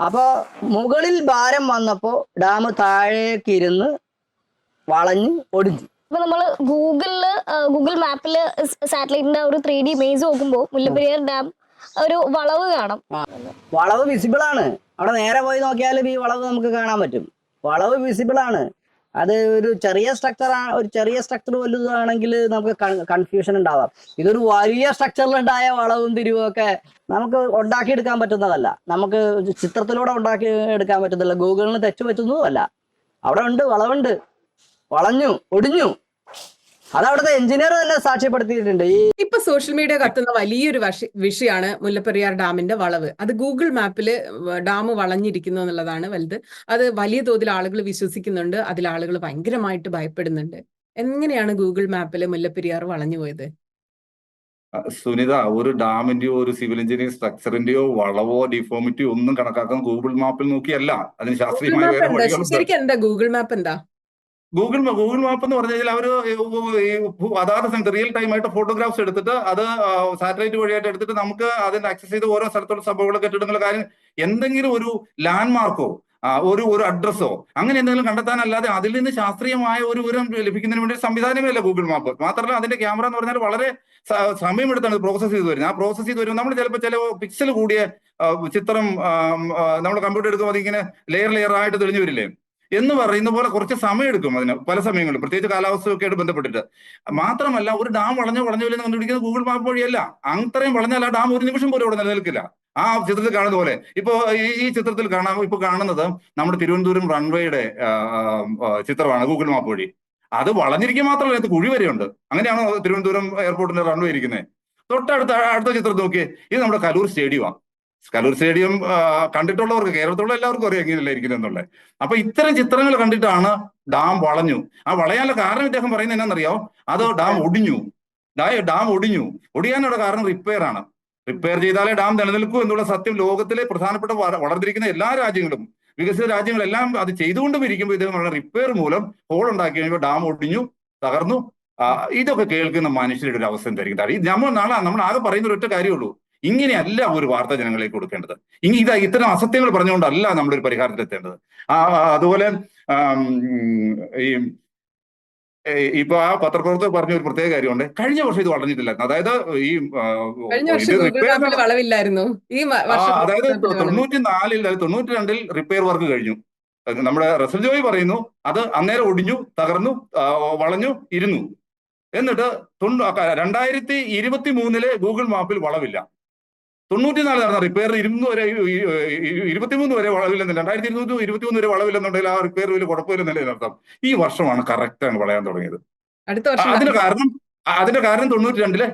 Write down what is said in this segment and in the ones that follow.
അപ്പൊ മുകളിൽ ഭാരം വന്നപ്പോ ഡാം താഴേക്ക് ഇരുന്ന് വളഞ്ഞ് ഒടിഞ്ഞു. ഇപ്പൊ നമ്മൾ ഗൂഗിളിൽ ഗൂഗിൾ മാപ്പിൽ സാറ്റലൈറ്റിന്റെ ഒരു ത്രീ ഡി ഇമേജ് നോക്കുമ്പോൾ മുല്ലപ്പെരിയാർ ഡാം ഒരു വളവ് കാണാം. വളവ് വിസിബിൾ ആണ്. അവിടെ നേരെ പോയി നോക്കിയാലും ഈ വളവ് നമുക്ക് കാണാൻ പറ്റും. വളവ് വിസിബിൾ ആണ്. അത് ഒരു ചെറിയ സ്ട്രക്ചർ ഒരു ചെറിയ സ്ട്രക്ചർ വലുതാണെങ്കിൽ നമുക്ക് കൺഫ്യൂഷൻ ഉണ്ടാവാം. ഇതൊരു വലിയ സ്ട്രക്ചറിലുണ്ടായ വളവും തിരിവും ഒക്കെ നമുക്ക് ഉണ്ടാക്കിയെടുക്കാൻ പറ്റുന്നതല്ല. നമുക്ക് ചിത്രത്തിലൂടെ ഉണ്ടാക്കി എടുക്കാൻ പറ്റുന്നില്ല ഗൂഗിളിന് തെച്ചു പറ്റുന്നതുമല്ല അവിടെ ഉണ്ട് വളവുണ്ട്. വളഞ്ഞു ഒടിഞ്ഞു. അത് അവിടുത്തെ എഞ്ചിനീയർ തന്നെ സാക്ഷ്യപ്പെടുത്തിയിട്ടുണ്ട്. ഈ ഇപ്പൊ സോഷ്യൽ മീഡിയ കത്തുന്ന വലിയൊരു വിഷയമാണ് മുല്ലപ്പെരിയാർ ഡാമിന്റെ വളവ്. അത് ഗൂഗിൾ മാപ്പിൽ ഡാം വളഞ്ഞിരിക്കുന്നു എന്നുള്ളതാണ് വലുത്. അത് വലിയ തോതിൽ ആളുകൾ വിശ്വസിക്കുന്നുണ്ട്. അതിൽ ആളുകൾ ഭയങ്കരമായിട്ട് ഭയപ്പെടുന്നുണ്ട്. എങ്ങനെയാണ് ഗൂഗിൾ മാപ്പിൽ മുല്ലപ്പെരിയാർ വളഞ്ഞു പോയത്? സുനിത ഒരു ഡാമിന്റെയോ ഒരു സിവിൽ എഞ്ചിനീയറിംഗ് സ്ട്രക്ചറിന്റെയോ വളവോ ഡിഫോമിറ്റിയോ ഒന്നും കണക്കാക്കാൻ ഗൂഗിൾ മാപ്പിൽ നോക്കിയല്ല. അതിന് ശാസ്ത്രീയമായ ഗൂഗിൾ മാപ്പ് എന്താ? ഗൂഗിൾ ഗൂഗിൾ മാപ്പ് എന്ന് പറഞ്ഞു കഴിഞ്ഞാൽ അവർ അതാത് സമയത്ത് റിയൽ ടൈം ആയിട്ട് ഫോട്ടോഗ്രാഫ്സ് എടുത്തിട്ട് അത് സാറ്റലൈറ്റ് വഴിയായിട്ട് എടുത്തിട്ട് നമുക്ക് അതിന് ആക്സസ് ചെയ്ത് ഓരോ സ്ഥലത്തുള്ള സംഭവങ്ങൾ കെട്ടിടങ്ങൾ കാര്യം എന്തെങ്കിലും ഒരു ലാൻഡ് മാർക്കോ ഒരു ഒരു അഡ്രസ്സോ അങ്ങനെ എന്തെങ്കിലും കണ്ടെത്താനല്ലാതെ അതിൽ നിന്ന് ശാസ്ത്രീയമായ ഒരു വിവരം ലഭിക്കുന്നതിന് വേണ്ടി സംവിധാനമേ അല്ല ഗൂഗിൾ മാപ്പ്. മാത്രമല്ല അതിന്റെ ക്യാമറ എന്ന് പറഞ്ഞാൽ വളരെ സമയമെടുത്താണ് പ്രോസസ്സ് ചെയ്ത് വരുന്നത്. ആ പ്രോസസ്സ് ചെയ്ത് വരുമ്പോൾ നമ്മൾ ചിലപ്പോൾ ചില പിക്സൽ കൂടിയ ചിത്രം നമ്മൾ കമ്പ്യൂട്ടർ എടുക്കുമ്പോൾ അതിങ്ങനെ ലെയർ ലെയർ ആയിട്ട് തെളിഞ്ഞു വരില്ലേ? എന്ന് പറയുന്ന പോലെ കുറച്ച് സമയം എടുക്കും അതിന് പല സമയങ്ങളിൽ പ്രത്യേകിച്ച് കാലാവസ്ഥയൊക്കെ ആയിട്ട് ബന്ധപ്പെട്ടിട്ട്. മാത്രമല്ല ഒരു ഡാം വളഞ്ഞോ വളഞ്ഞോ ഇല്ലെന്ന് കണ്ടുപിടിക്കുന്നത് ഗൂഗിൾ മാപ്പ് വഴിയല്ല. അത്രയും വളഞ്ഞാൽ ആ ഡാം ഒരു നിമിഷം പോലും അവിടെ നിലനിൽക്കില്ല. ആ ചിത്രത്തിൽ കാണുന്ന പോലെ. ഇപ്പോ ഈ ചിത്രത്തിൽ കാണാം ഇപ്പൊ കാണുന്നത് നമ്മുടെ തിരുവനന്തപുരം റൺവേയുടെ ചിത്രമാണ് ഗൂഗിൾ മാപ്പ് വഴി. അത് വളഞ്ഞിരിക്കുക മാത്രമല്ല അത് കുഴി വരെയുണ്ട്. അങ്ങനെയാണോ തിരുവനന്തപുരം എയർപോർട്ടിന്റെ റൺവേ ഇരിക്കുന്നത് തൊട്ടടുത്ത അടുത്ത ചിത്രം നോക്കിയേ. ഇത് നമ്മുടെ കലൂർ സ്റ്റേഡിയമാണ് കലൂർ സ്റ്റേഡിയം കണ്ടിട്ടുള്ളവർക്ക് കേരളത്തിലുള്ള എല്ലാവർക്കും അറിയാം എങ്ങനെയല്ല ഇരിക്കുന്നത് എന്നുള്ളത്. അപ്പൊ ഇത്തരം ചിത്രങ്ങൾ കണ്ടിട്ടാണ് ഡാം വളഞ്ഞു. ആ വളയാനുള്ള കാരണം ഇദ്ദേഹം പറയുന്നത് എന്നാണെന്നറിയോ? അത് ഡാം ഒടിഞ്ഞു. ഡാ- ഡാം ഒടിഞ്ഞു. ഒടിയാനുള്ള കാരണം റിപ്പയർ ആണ്. റിപ്പയർ ചെയ്താലേ ഡാം നിലനിൽക്കൂ എന്നുള്ള സത്യം ലോകത്തിലെ പ്രധാനപ്പെട്ട വളർന്നിരിക്കുന്ന എല്ലാ രാജ്യങ്ങളും വികസിത രാജ്യങ്ങളെല്ലാം അത് ചെയ്തുകൊണ്ടും ഇരിക്കുമ്പോൾ ഇദ്ദേഹം റിപ്പയർ മൂലം ഹോൾ ഉണ്ടാക്കി കഴിയുമ്പോൾ ഡാം ഒടിഞ്ഞു തകർന്നു. ഇതൊക്കെ കേൾക്കുന്ന മനുഷ്യരുടെ ഒരു അവസ്ഥ എന്തായിരിക്കും? നമ്മൾ നാളെ നമ്മൾ ആകെ പറയുന്ന ഒരൊറ്റ കാര്യമുള്ളൂ ഇങ്ങനെയല്ല ഒരു വാർത്ത ജനങ്ങളിലേക്ക് കൊടുക്കേണ്ടത്. ഇനി ഇത് ഇത്തരം അസത്യങ്ങൾ പറഞ്ഞുകൊണ്ടല്ല നമ്മളൊരു പരിഹാരത്തിലെത്തേണ്ടത്. ആ ആ, അതുപോലെ ഈ ഇപ്പൊ ആ പത്രപ്രവർത്തകർ പറഞ്ഞ ഒരു പ്രത്യേക കാര്യമുണ്ട്. കഴിഞ്ഞ വർഷം ഇത് വളർന്നിട്ടില്ലായിരുന്നു അതായത് ഈ വളവില്ലായിരുന്നു. ഈ അതായത്. തൊണ്ണൂറ്റി നാലിൽ തൊണ്ണൂറ്റി രണ്ടിൽ റിപ്പയർ വർക്ക് കഴിഞ്ഞു. നമ്മുടെ റസൽ ജോയി പറയുന്നു അത് അന്നേരം ഒടിഞ്ഞു തകർന്നു വളഞ്ഞു ഇരുന്നു. എന്നിട്ട് തൊണ്ണൂ രണ്ടായിരത്തി ഇരുപത്തി മൂന്നിലെ ഗൂഗിൾ മാപ്പിൽ വളവില്ല. തൊണ്ണൂറ്റിനാല് നടന്ന റിപ്പയർ ഇരുന്ന് വരെ ഇരുപത്തിമൂന്ന് വരെ വളവില്ലെന്നില്ല. രണ്ടായിരത്തി ഇരുന്നൂറ്റി ഇരുപത്തിമൂന്ന് വരെ വളവില്ലെന്നുണ്ടെങ്കിൽ ആ റിപ്പയർ വലിയ കുഴപ്പമില്ലെന്നല്ലേ അർത്ഥം. ഈ വർഷമാണ് കറക്റ്റ് ആണ് വളയാൻ തുടങ്ങിയത്. അതിന്റെ കാരണം അതിന്റെ കാരണം തൊണ്ണൂറ്റി രണ്ടിലെ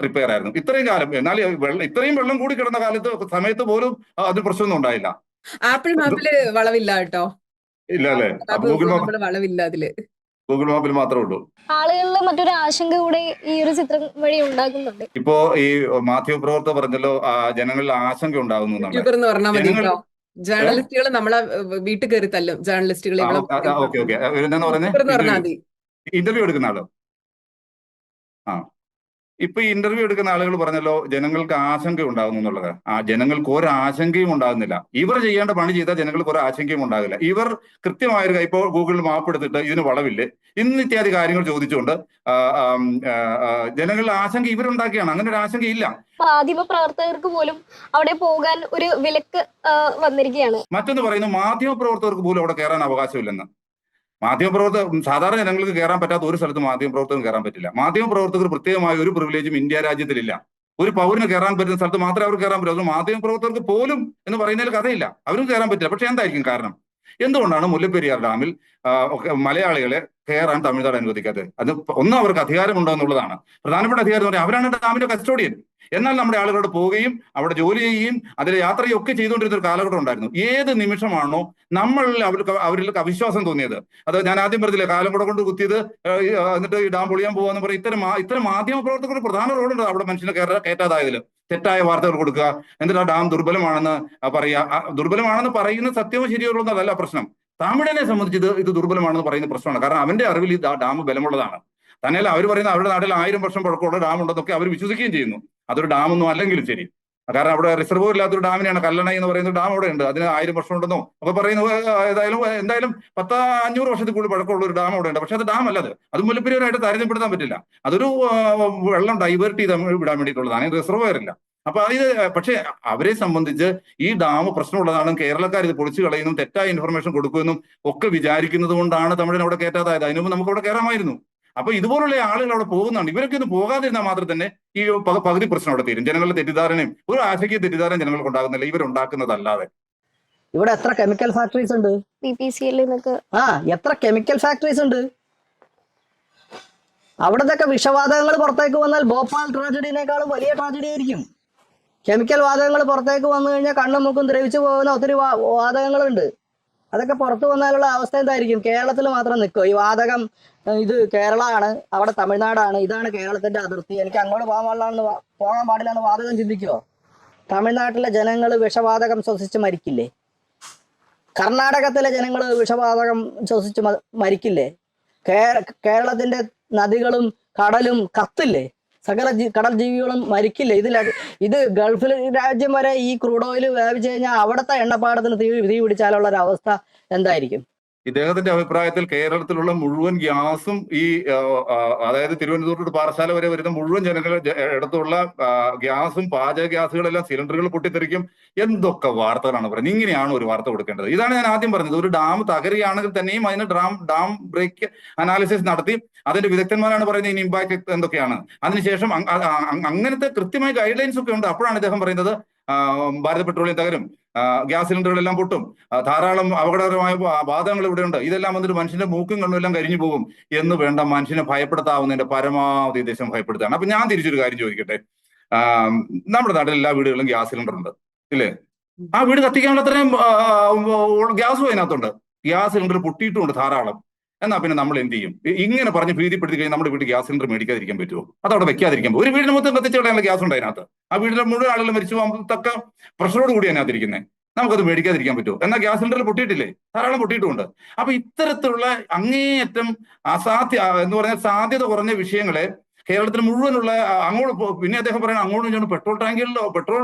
റിപ്പയർ ആയിരുന്നു. ഇത്രയും കാലം എന്നാൽ വെള്ളം ഇത്രയും വെള്ളം കൂടി കിടന്ന കാലത്ത് സമയത്ത് പോലും അതിന് പ്രശ്നമൊന്നും ഉണ്ടായില്ല. ആപ്പിൾ മാപ്പിൽ വളവില്ല കേട്ടോ. ഇല്ല അല്ലേ? ഗൂഗിൾ മാപ്പ് വളവില്ല അതിൽ. ഗൂഗിൾ മാപ്പിൽ മാത്രമേ ഉള്ളൂ. ആളുകളിൽ മറ്റൊരു ആശങ്ക കൂടെ ഈ ഒരു ചിത്രം വഴി ഉണ്ടാക്കുന്നുണ്ട്. ഇപ്പോ ഈ മാധ്യമ പ്രവർത്തകർ പറഞ്ഞല്ലോ ജനങ്ങളിൽ ആശങ്ക ഉണ്ടാകുന്നു എന്ന് പറഞ്ഞാൽ മതി ജേർണലിസ്റ്റുകൾ നമ്മളെ വീട്ടിൽ കയറി തല്ലും. ജേർണലിസ്റ്റുകൾ ഇന്റർവ്യൂ എടുക്കുന്ന ആളോ? ആ. ഇപ്പൊ ഈ ഇന്റർവ്യൂ എടുക്കുന്ന ആളുകൾ പറഞ്ഞല്ലോ ജനങ്ങൾക്ക് ആശങ്ക ഉണ്ടാകുന്നു എന്നുള്ളത്. ആ ജനങ്ങൾക്ക് ഒരു ആശങ്കയും ഉണ്ടാകുന്നില്ല. ഇവർ ചെയ്യേണ്ട പണി ചെയ്താൽ ജനങ്ങൾക്ക് ഒരു ആശങ്കയും ഉണ്ടാകില്ല. ഇവർ കൃത്യമായൊരു ഇപ്പോൾ ഗൂഗിളിൽ മാപ്പ് എടുത്തിട്ട് ഇതിന് വളവില്ലേ? ഇന്ന് ഇത്യാദി കാര്യങ്ങൾ ചോദിച്ചുകൊണ്ട് ജനങ്ങളുടെ ആശങ്ക ഇവരുണ്ടാക്കിയാണ്. അങ്ങനെ ഒരു ആശങ്കയില്ല മാധ്യമ പ്രവർത്തകർക്ക് പോലും അവിടെ പോകാൻ ഒരു വിലക്ക് വന്നിരിക്കുകയാണ്. മറ്റൊന്ന് പറയുന്നു മാധ്യമ പ്രവർത്തകർക്ക് പോലും അവിടെ കയറാൻ അവകാശമില്ലെന്ന്. മാധ്യമ പ്രവർത്തകർ സാധാരണ ജനങ്ങൾക്ക് കയറാൻ പറ്റാത്ത ഒരു സ്ഥലത്ത് മാധ്യമപ്രവർത്തകർ കയറാൻ പറ്റില്ല. മാധ്യമപ്രവർത്തകർ പ്രത്യേകമായ ഒരു പ്രിവിലേജും ഇന്ത്യ രാജ്യത്തിലില്ല. ഒരു പൗരന് കയറാൻ പറ്റുന്ന സ്ഥലത്ത് മാത്രമേ അവർക്ക് കയറാൻ പറ്റൂ. അത് മാധ്യമപ്രവർത്തകർക്ക് പോലും എന്ന് പറയുന്നതിൽ കഥയില്ല. അവരും കയറാൻ പറ്റില്ല. പക്ഷെ എന്തായിരിക്കും കാരണം? എന്തുകൊണ്ടാണ് മുല്ലപ്പെരിയാർ ഡാമിൽ മലയാളികളെ കയറാൻ തമിഴ്നാട് അനുവദിക്കാത്തത്? അത് ഒന്നും അവർക്ക് അധികാരമുണ്ടോ എന്നുള്ളതാണ്. പ്രധാനപ്പെട്ട അധികാരം എന്ന് പറഞ്ഞാൽ അവരാണ് ഡാമിന്റെ കസ്റ്റോഡിയൻ. എന്നാൽ നമ്മുടെ ആളുകളോട് പോവുകയും അവിടെ ജോലി ചെയ്യുകയും അതിൽ യാത്രയും ഒക്കെ ചെയ്തുകൊണ്ടിരുന്ന ഒരു കാലഘട്ടം ഉണ്ടായിരുന്നു. ഏത് നിമിഷമാണോ നമ്മൾ അവർക്ക് അവരിലൊക്കെ അവിശ്വാസം തോന്നിയത്. അത് ഞാൻ ആദ്യം പറഞ്ഞില്ലേ കാലം കൂടെ കൊണ്ട് കുത്തിയത് എന്നിട്ട് ഈ ഡാം പൊളിയാൻ പോകാന്ന് പറയും ഇത്തരം ഇത്തരം മാധ്യമ പ്രവർത്തകർ പ്രധാന റോഡുണ്ട് അവിടെ മനുഷ്യനെ കയറാ കയറ്റാതായതിൽ തെറ്റായ വാർത്തകൾ കൊടുക്കുക. എന്നിട്ട് ആ ഡാം ദുർബലമാണെന്ന് പറയുക? ദുർബലമാണെന്ന് പറയുന്ന സത്യവും ശരിയുള്ളതല്ല പ്രശ്നം. തമിഴനെ സംബന്ധിച്ച് ഇത് ഇത് ദുർബലമാണെന്ന് പറയുന്ന പ്രശ്നമാണ്. കാരണം അവന്റെ അറിവിൽ ഈ ഡാം ബലമുള്ളതാണ്. തന്നെയല്ല അവർ പറയുന്ന അവരുടെ നാട്ടിൽ ആയിരം വർഷം പഴക്കമുള്ള ഡാം ഉണ്ടെന്നൊക്കെ അവർ വിശ്വസിക്കുകയും ചെയ്യുന്നു. അതൊരു ഡാമൊന്നും അല്ലെങ്കിലും ശരി. കാരണം അവിടെ റിസർവോ ഇല്ലാത്തൊരു ഡാമിനെയാണ് കല്ലണ എന്ന് പറയുന്ന ഡാം അവിടെ ഉണ്ട്. അതിന് ആയിരം വർഷം ഉണ്ടെന്നോ ഒക്കെ പറയുന്നു ഏതായാലും എന്തായാലും പത്ത് അഞ്ഞൂറ് വർഷത്തിൽ കൂടുതൽ പഴക്കമുള്ള ഒരു ഡാം അവിടെ ഉണ്ട്. പക്ഷെ അത് ഡാം അല്ലത് അത്. മുല്ലപ്പെരിയാറായിട്ട് താരതമ്യപ്പെടുത്താൻ പറ്റില്ല. അതൊരു വെള്ളം ഡൈവേർട്ട് ചെയ്ത് വിടാൻ വേണ്ടിയിട്ടുള്ളതാണ്. റിസർവോയർ ഇല്ല. അപ്പൊ ഇത് പക്ഷെ അവരെ സംബന്ധിച്ച് ഈ ഡാം പ്രശ്നമുള്ളതാണെന്നും കേരളക്കാർ ഇത് പൊളിച്ചു കളയുന്നു തെറ്റായ ഇൻഫർമേഷൻ കൊടുക്കുമെന്നും ഒക്കെ വിചാരിക്കുന്നത് കൊണ്ടാണ് തമിഴിനെ അവിടെ കയറ്റാതായത്. അതിനുമ്പോൾ നമുക്ക് അവിടെ കയറാമായിരുന്നു. അപ്പൊ ഇതുപോലുള്ള ആളുകൾ അവിടെ പോകുന്നുണ്ട്. ഇവരൊക്കെ ഒന്ന് പോകാതിരുന്നാൽ മാത്രം തന്നെ ഈ പകുതി പ്രശ്നം അവിടെ തീരും. ജനങ്ങളുടെ തെറ്റിദ്ധാരണയും ഒരു ആശയ്ക്ക് തെറ്റിദ്ധാരണ ജനങ്ങൾക്ക് ഉണ്ടാകുന്നില്ല. ഇവരുണ്ടാക്കുന്നതല്ലാതെ. ഇവിടെ എത്ര കെമിക്കൽ ഫാക്ടറീസ് ഉണ്ട്? ആ എത്ര കെമിക്കൽ ഫാക്ടറീസ് ഉണ്ട്? അവിടത്തൊക്കെ വിഷവാതകങ്ങൾ പുറത്തേക്ക് വന്നാൽ ഭോപ്പാൽ ട്രാജഡിനേക്കാളും വലിയ ട്രാജഡി ആയിരിക്കും. കെമിക്കൽ വാതകങ്ങൾ പുറത്തേക്ക് വന്നു കഴിഞ്ഞാൽ കണ്ണും മൂക്കും ദ്രവിച്ചു പോകുന്ന ഒത്തിരി വാതകങ്ങളുണ്ട്. അതൊക്കെ പുറത്തു വന്നാലുള്ള അവസ്ഥ എന്തായിരിക്കും? കേരളത്തിൽ മാത്രം നിൽക്കുമോ ഈ വാതകം ഇത് കേരളമാണ് അവിടെ തമിഴ്നാടാണ് ഇതാണ് കേരളത്തിന്റെ അതിർത്തി. എനിക്ക് അങ്ങോട്ട് പോകാൻ പാടില്ലാന്ന് പോകാൻ പോകാൻ പാടില്ലെന്ന് വാതകം ചിന്തിക്കുമോ തമിഴ്നാട്ടിലെ ജനങ്ങൾ വിഷവാതകം ശ്വസിച്ച് മരിക്കില്ലേ? കർണാടകത്തിലെ ജനങ്ങൾ വിഷവാതകം ശ്വസിച്ച് മരിക്കില്ലേ? കേരളത്തിന്റെ നദികളും കടലും കത്തില്ലേ? സകല കടൽ ജീവികളും മരിക്കില്ലേ? ഇതിൽ ഇത് ഗൾഫിൽ രാജ്യം വരെ ഈ ക്രൂഡ് ഓയിൽ വ്യാപിച്ചു കഴിഞ്ഞാൽ അവിടുത്തെ എണ്ണപ്പാടത്തിന് തീ തീ പിടിച്ചാലുള്ള ഒരു അവസ്ഥ എന്തായിരിക്കും? ഇദ്ദേഹത്തിന്റെ അഭിപ്രായത്തിൽ കേരളത്തിലുള്ള മുഴുവൻ ഗ്യാസും ഈ അതായത് തിരുവനന്തപുരത്ത് പാറശാല വരെ വരുന്ന മുഴുവൻ ജനങ്ങൾ ഇടത്തുള്ള ഗ്യാസും പാചക ഗ്യാസുകളെല്ലാം സിലിണ്ടറുകൾ പൊട്ടിത്തെറിക്കും എന്തൊക്കെ വാർത്തകളാണ് പറയുന്നത്? ഇങ്ങനെയാണ് ഒരു വാർത്ത കൊടുക്കേണ്ടത്. ഇതാണ് ഞാൻ ആദ്യം പറഞ്ഞത്. ഒരു ഡാം തകരുകയാണെങ്കിൽ തന്നെയും അതിന് ഡാം ഡാം ബ്രേക്ക് അനാലിസിസ് നടത്തി അതിന്റെ വിദഗ്ധന്മാരാണ് പറയുന്നത് ഇനി ഇമ്പാക്ട് എന്തൊക്കെയാണ്? അതിനുശേഷം അങ്ങനത്തെ കൃത്യമായ ഗൈഡ് ലൈൻസ് ഒക്കെ ഉണ്ട്. അപ്പോഴാണ് ഇദ്ദേഹം പറയുന്നത് ഭാരത പെട്രോളിയം തകരും. ഗ്യാസ് സിലിണ്ടറുകളെല്ലാം പൊട്ടും. ധാരാളം അപകടകരമായ ബാധകൾ ഇവിടെയുണ്ട്. ഇതെല്ലാം വന്നിട്ട് മനുഷ്യന്റെ മൂക്കും കണ്ണും എല്ലാം കരിഞ്ഞു പോകും എന്ന് വേണ്ട മനുഷ്യനെ ഭയപ്പെടുത്താവുന്നതിന്റെ പരമാവധി ഉദ്ദേശം ഭയപ്പെടുത്താണ് അപ്പൊ ഞാൻ തിരിച്ചൊരു കാര്യം ചോദിക്കട്ടെ? നമ്മുടെ നാട്ടിൽ എല്ലാ വീടുകളിലും ഗ്യാസ് സിലിണ്ടർ ഉണ്ട് ഇല്ലേ ആ വീട് കത്തിക്കാനുള്ള അത്രയും ഗ്യാസും അതിനകത്തുണ്ട്. ഗ്യാസ് സിലിണ്ടർ പൊട്ടിയിട്ടുണ്ട് ധാരാളം. എന്നാ പിന്നെ നമ്മൾ എന്ത് ചെയ്യും? ഇങ്ങനെ പറഞ്ഞ് ഭീതിപ്പെടുത്തി കഴിഞ്ഞാൽ നമ്മുടെ വീട്ടിൽ ഗ്യാസ് സിലിണ്ടർ മേടിക്കാതിരിക്കാൻ പറ്റുമോ അതവിടെ വെക്കാതിരിക്കാൻ ഒരു വീടിന് മൊത്തം കത്തിച്ച് കളയാനുള്ള ഗ്യാസ് ഉണ്ട് അതിനകത്ത്. ആ വീട്ടിലെ മുഴുവൻ ആളുകൾ മരിച്ചു തക്ക പ്രഷറോട് കൂടി അതിനകത്തിരിക്കുന്നത് നമുക്കത് മേടിക്കാതിരിക്കാൻ പറ്റുമോ എന്നാൽ ഗ്യാസ് സിലിണ്ടർ പൊട്ടിയിട്ടില്ലേ? ധാരാളം പൊട്ടിയിട്ടുമുണ്ട്. അപ്പൊ ഇത്തരത്തിലുള്ള അങ്ങേയറ്റം അസാധ്യ എന്ന് പറഞ്ഞാൽ സാധ്യത കുറഞ്ഞ വിഷയങ്ങളെ കേരളത്തിൽ മുഴുവനുള്ള അങ്ങോട്ട് പിന്നെ അദ്ദേഹം പറയുന്നത് അങ്ങോട്ടും ഇങ്ങോട്ടും പെട്രോൾ ടാങ്കുകളിലോ പെട്രോൾ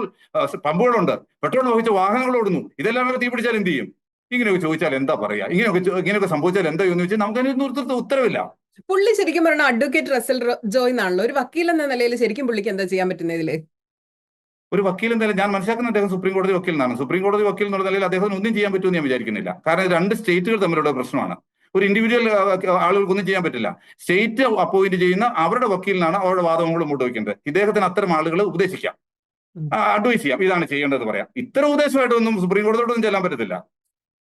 പമ്പുകളുണ്ട്. പെട്രോൾ വഹിച്ച വാഹനങ്ങൾ ഓടുന്നു ഇതെല്ലാം കൂടെ തീപിടിച്ചാൽ എന്ത് ചെയ്യും? ഇങ്ങനെയൊക്കെ ചോദിച്ചാൽ എന്താ പറയാ? ഇങ്ങനെയൊക്കെ ഇങ്ങനെയൊക്കെ സംഭവിച്ചാൽ എന്താ എന്ന് ചോദിച്ചാൽ നമുക്ക് അതിന് ഉത്തരവില്ല. പുള്ളി ശരിക്കും പറഞ്ഞ അഡ്വക്കേറ്റ് റസൽ ജോയിൻ ജോയ് എന്നാണല്ലോ. ഒരു വക്കീൽ എന്ന നിലയിൽ ശരിക്കും പുള്ളിക്ക് എന്താ ചെയ്യാൻ പറ്റുന്നത് ഇതിൽ? ഒരു വക്കീൽ എന്തായാലും ഞാൻ മനസ്സിലാക്കുന്ന അദ്ദേഹം സുപ്രീം കോടതി വക്കീൽ എന്നാണ് സുപ്രീം കോടതി വക്കീൽ എന്നുള്ള നിലയിൽ അദ്ദേഹത്തിന് ഒന്നും ചെയ്യാൻ പറ്റുമെന്ന് ഞാൻ വിചാരിക്കുന്നില്ല. കാരണം രണ്ട് സ്റ്റേറ്റുകൾ തമ്മിലുള്ള പ്രശ്നമാണ്. ഒരു ഇൻഡിവിജ്വൽ ആളുകൾക്കൊന്നും ചെയ്യാൻ പറ്റില്ല. സ്റ്റേറ്റ് അപ്പോയിന്റ് ചെയ്യുന്ന അവരുടെ വക്കീലിനാണ് അവരുടെ വാദങ്ങൾ മുമ്പോട്ട് വയ്ക്കേണ്ടത്. ഇദ്ദേഹത്തിന് അത്തരം ആളുകളെ ഉപദേശിക്കാം. അഡ്വൈസ് ചെയ്യാം. ഇതാണ് ചെയ്യേണ്ടത് പറയാം. ഇത്ര ഉപദേശമായിട്ടൊന്നും സുപ്രീം കോടതിയോടൊന്നും ചെല്ലാൻ പറ്റത്തില്ല.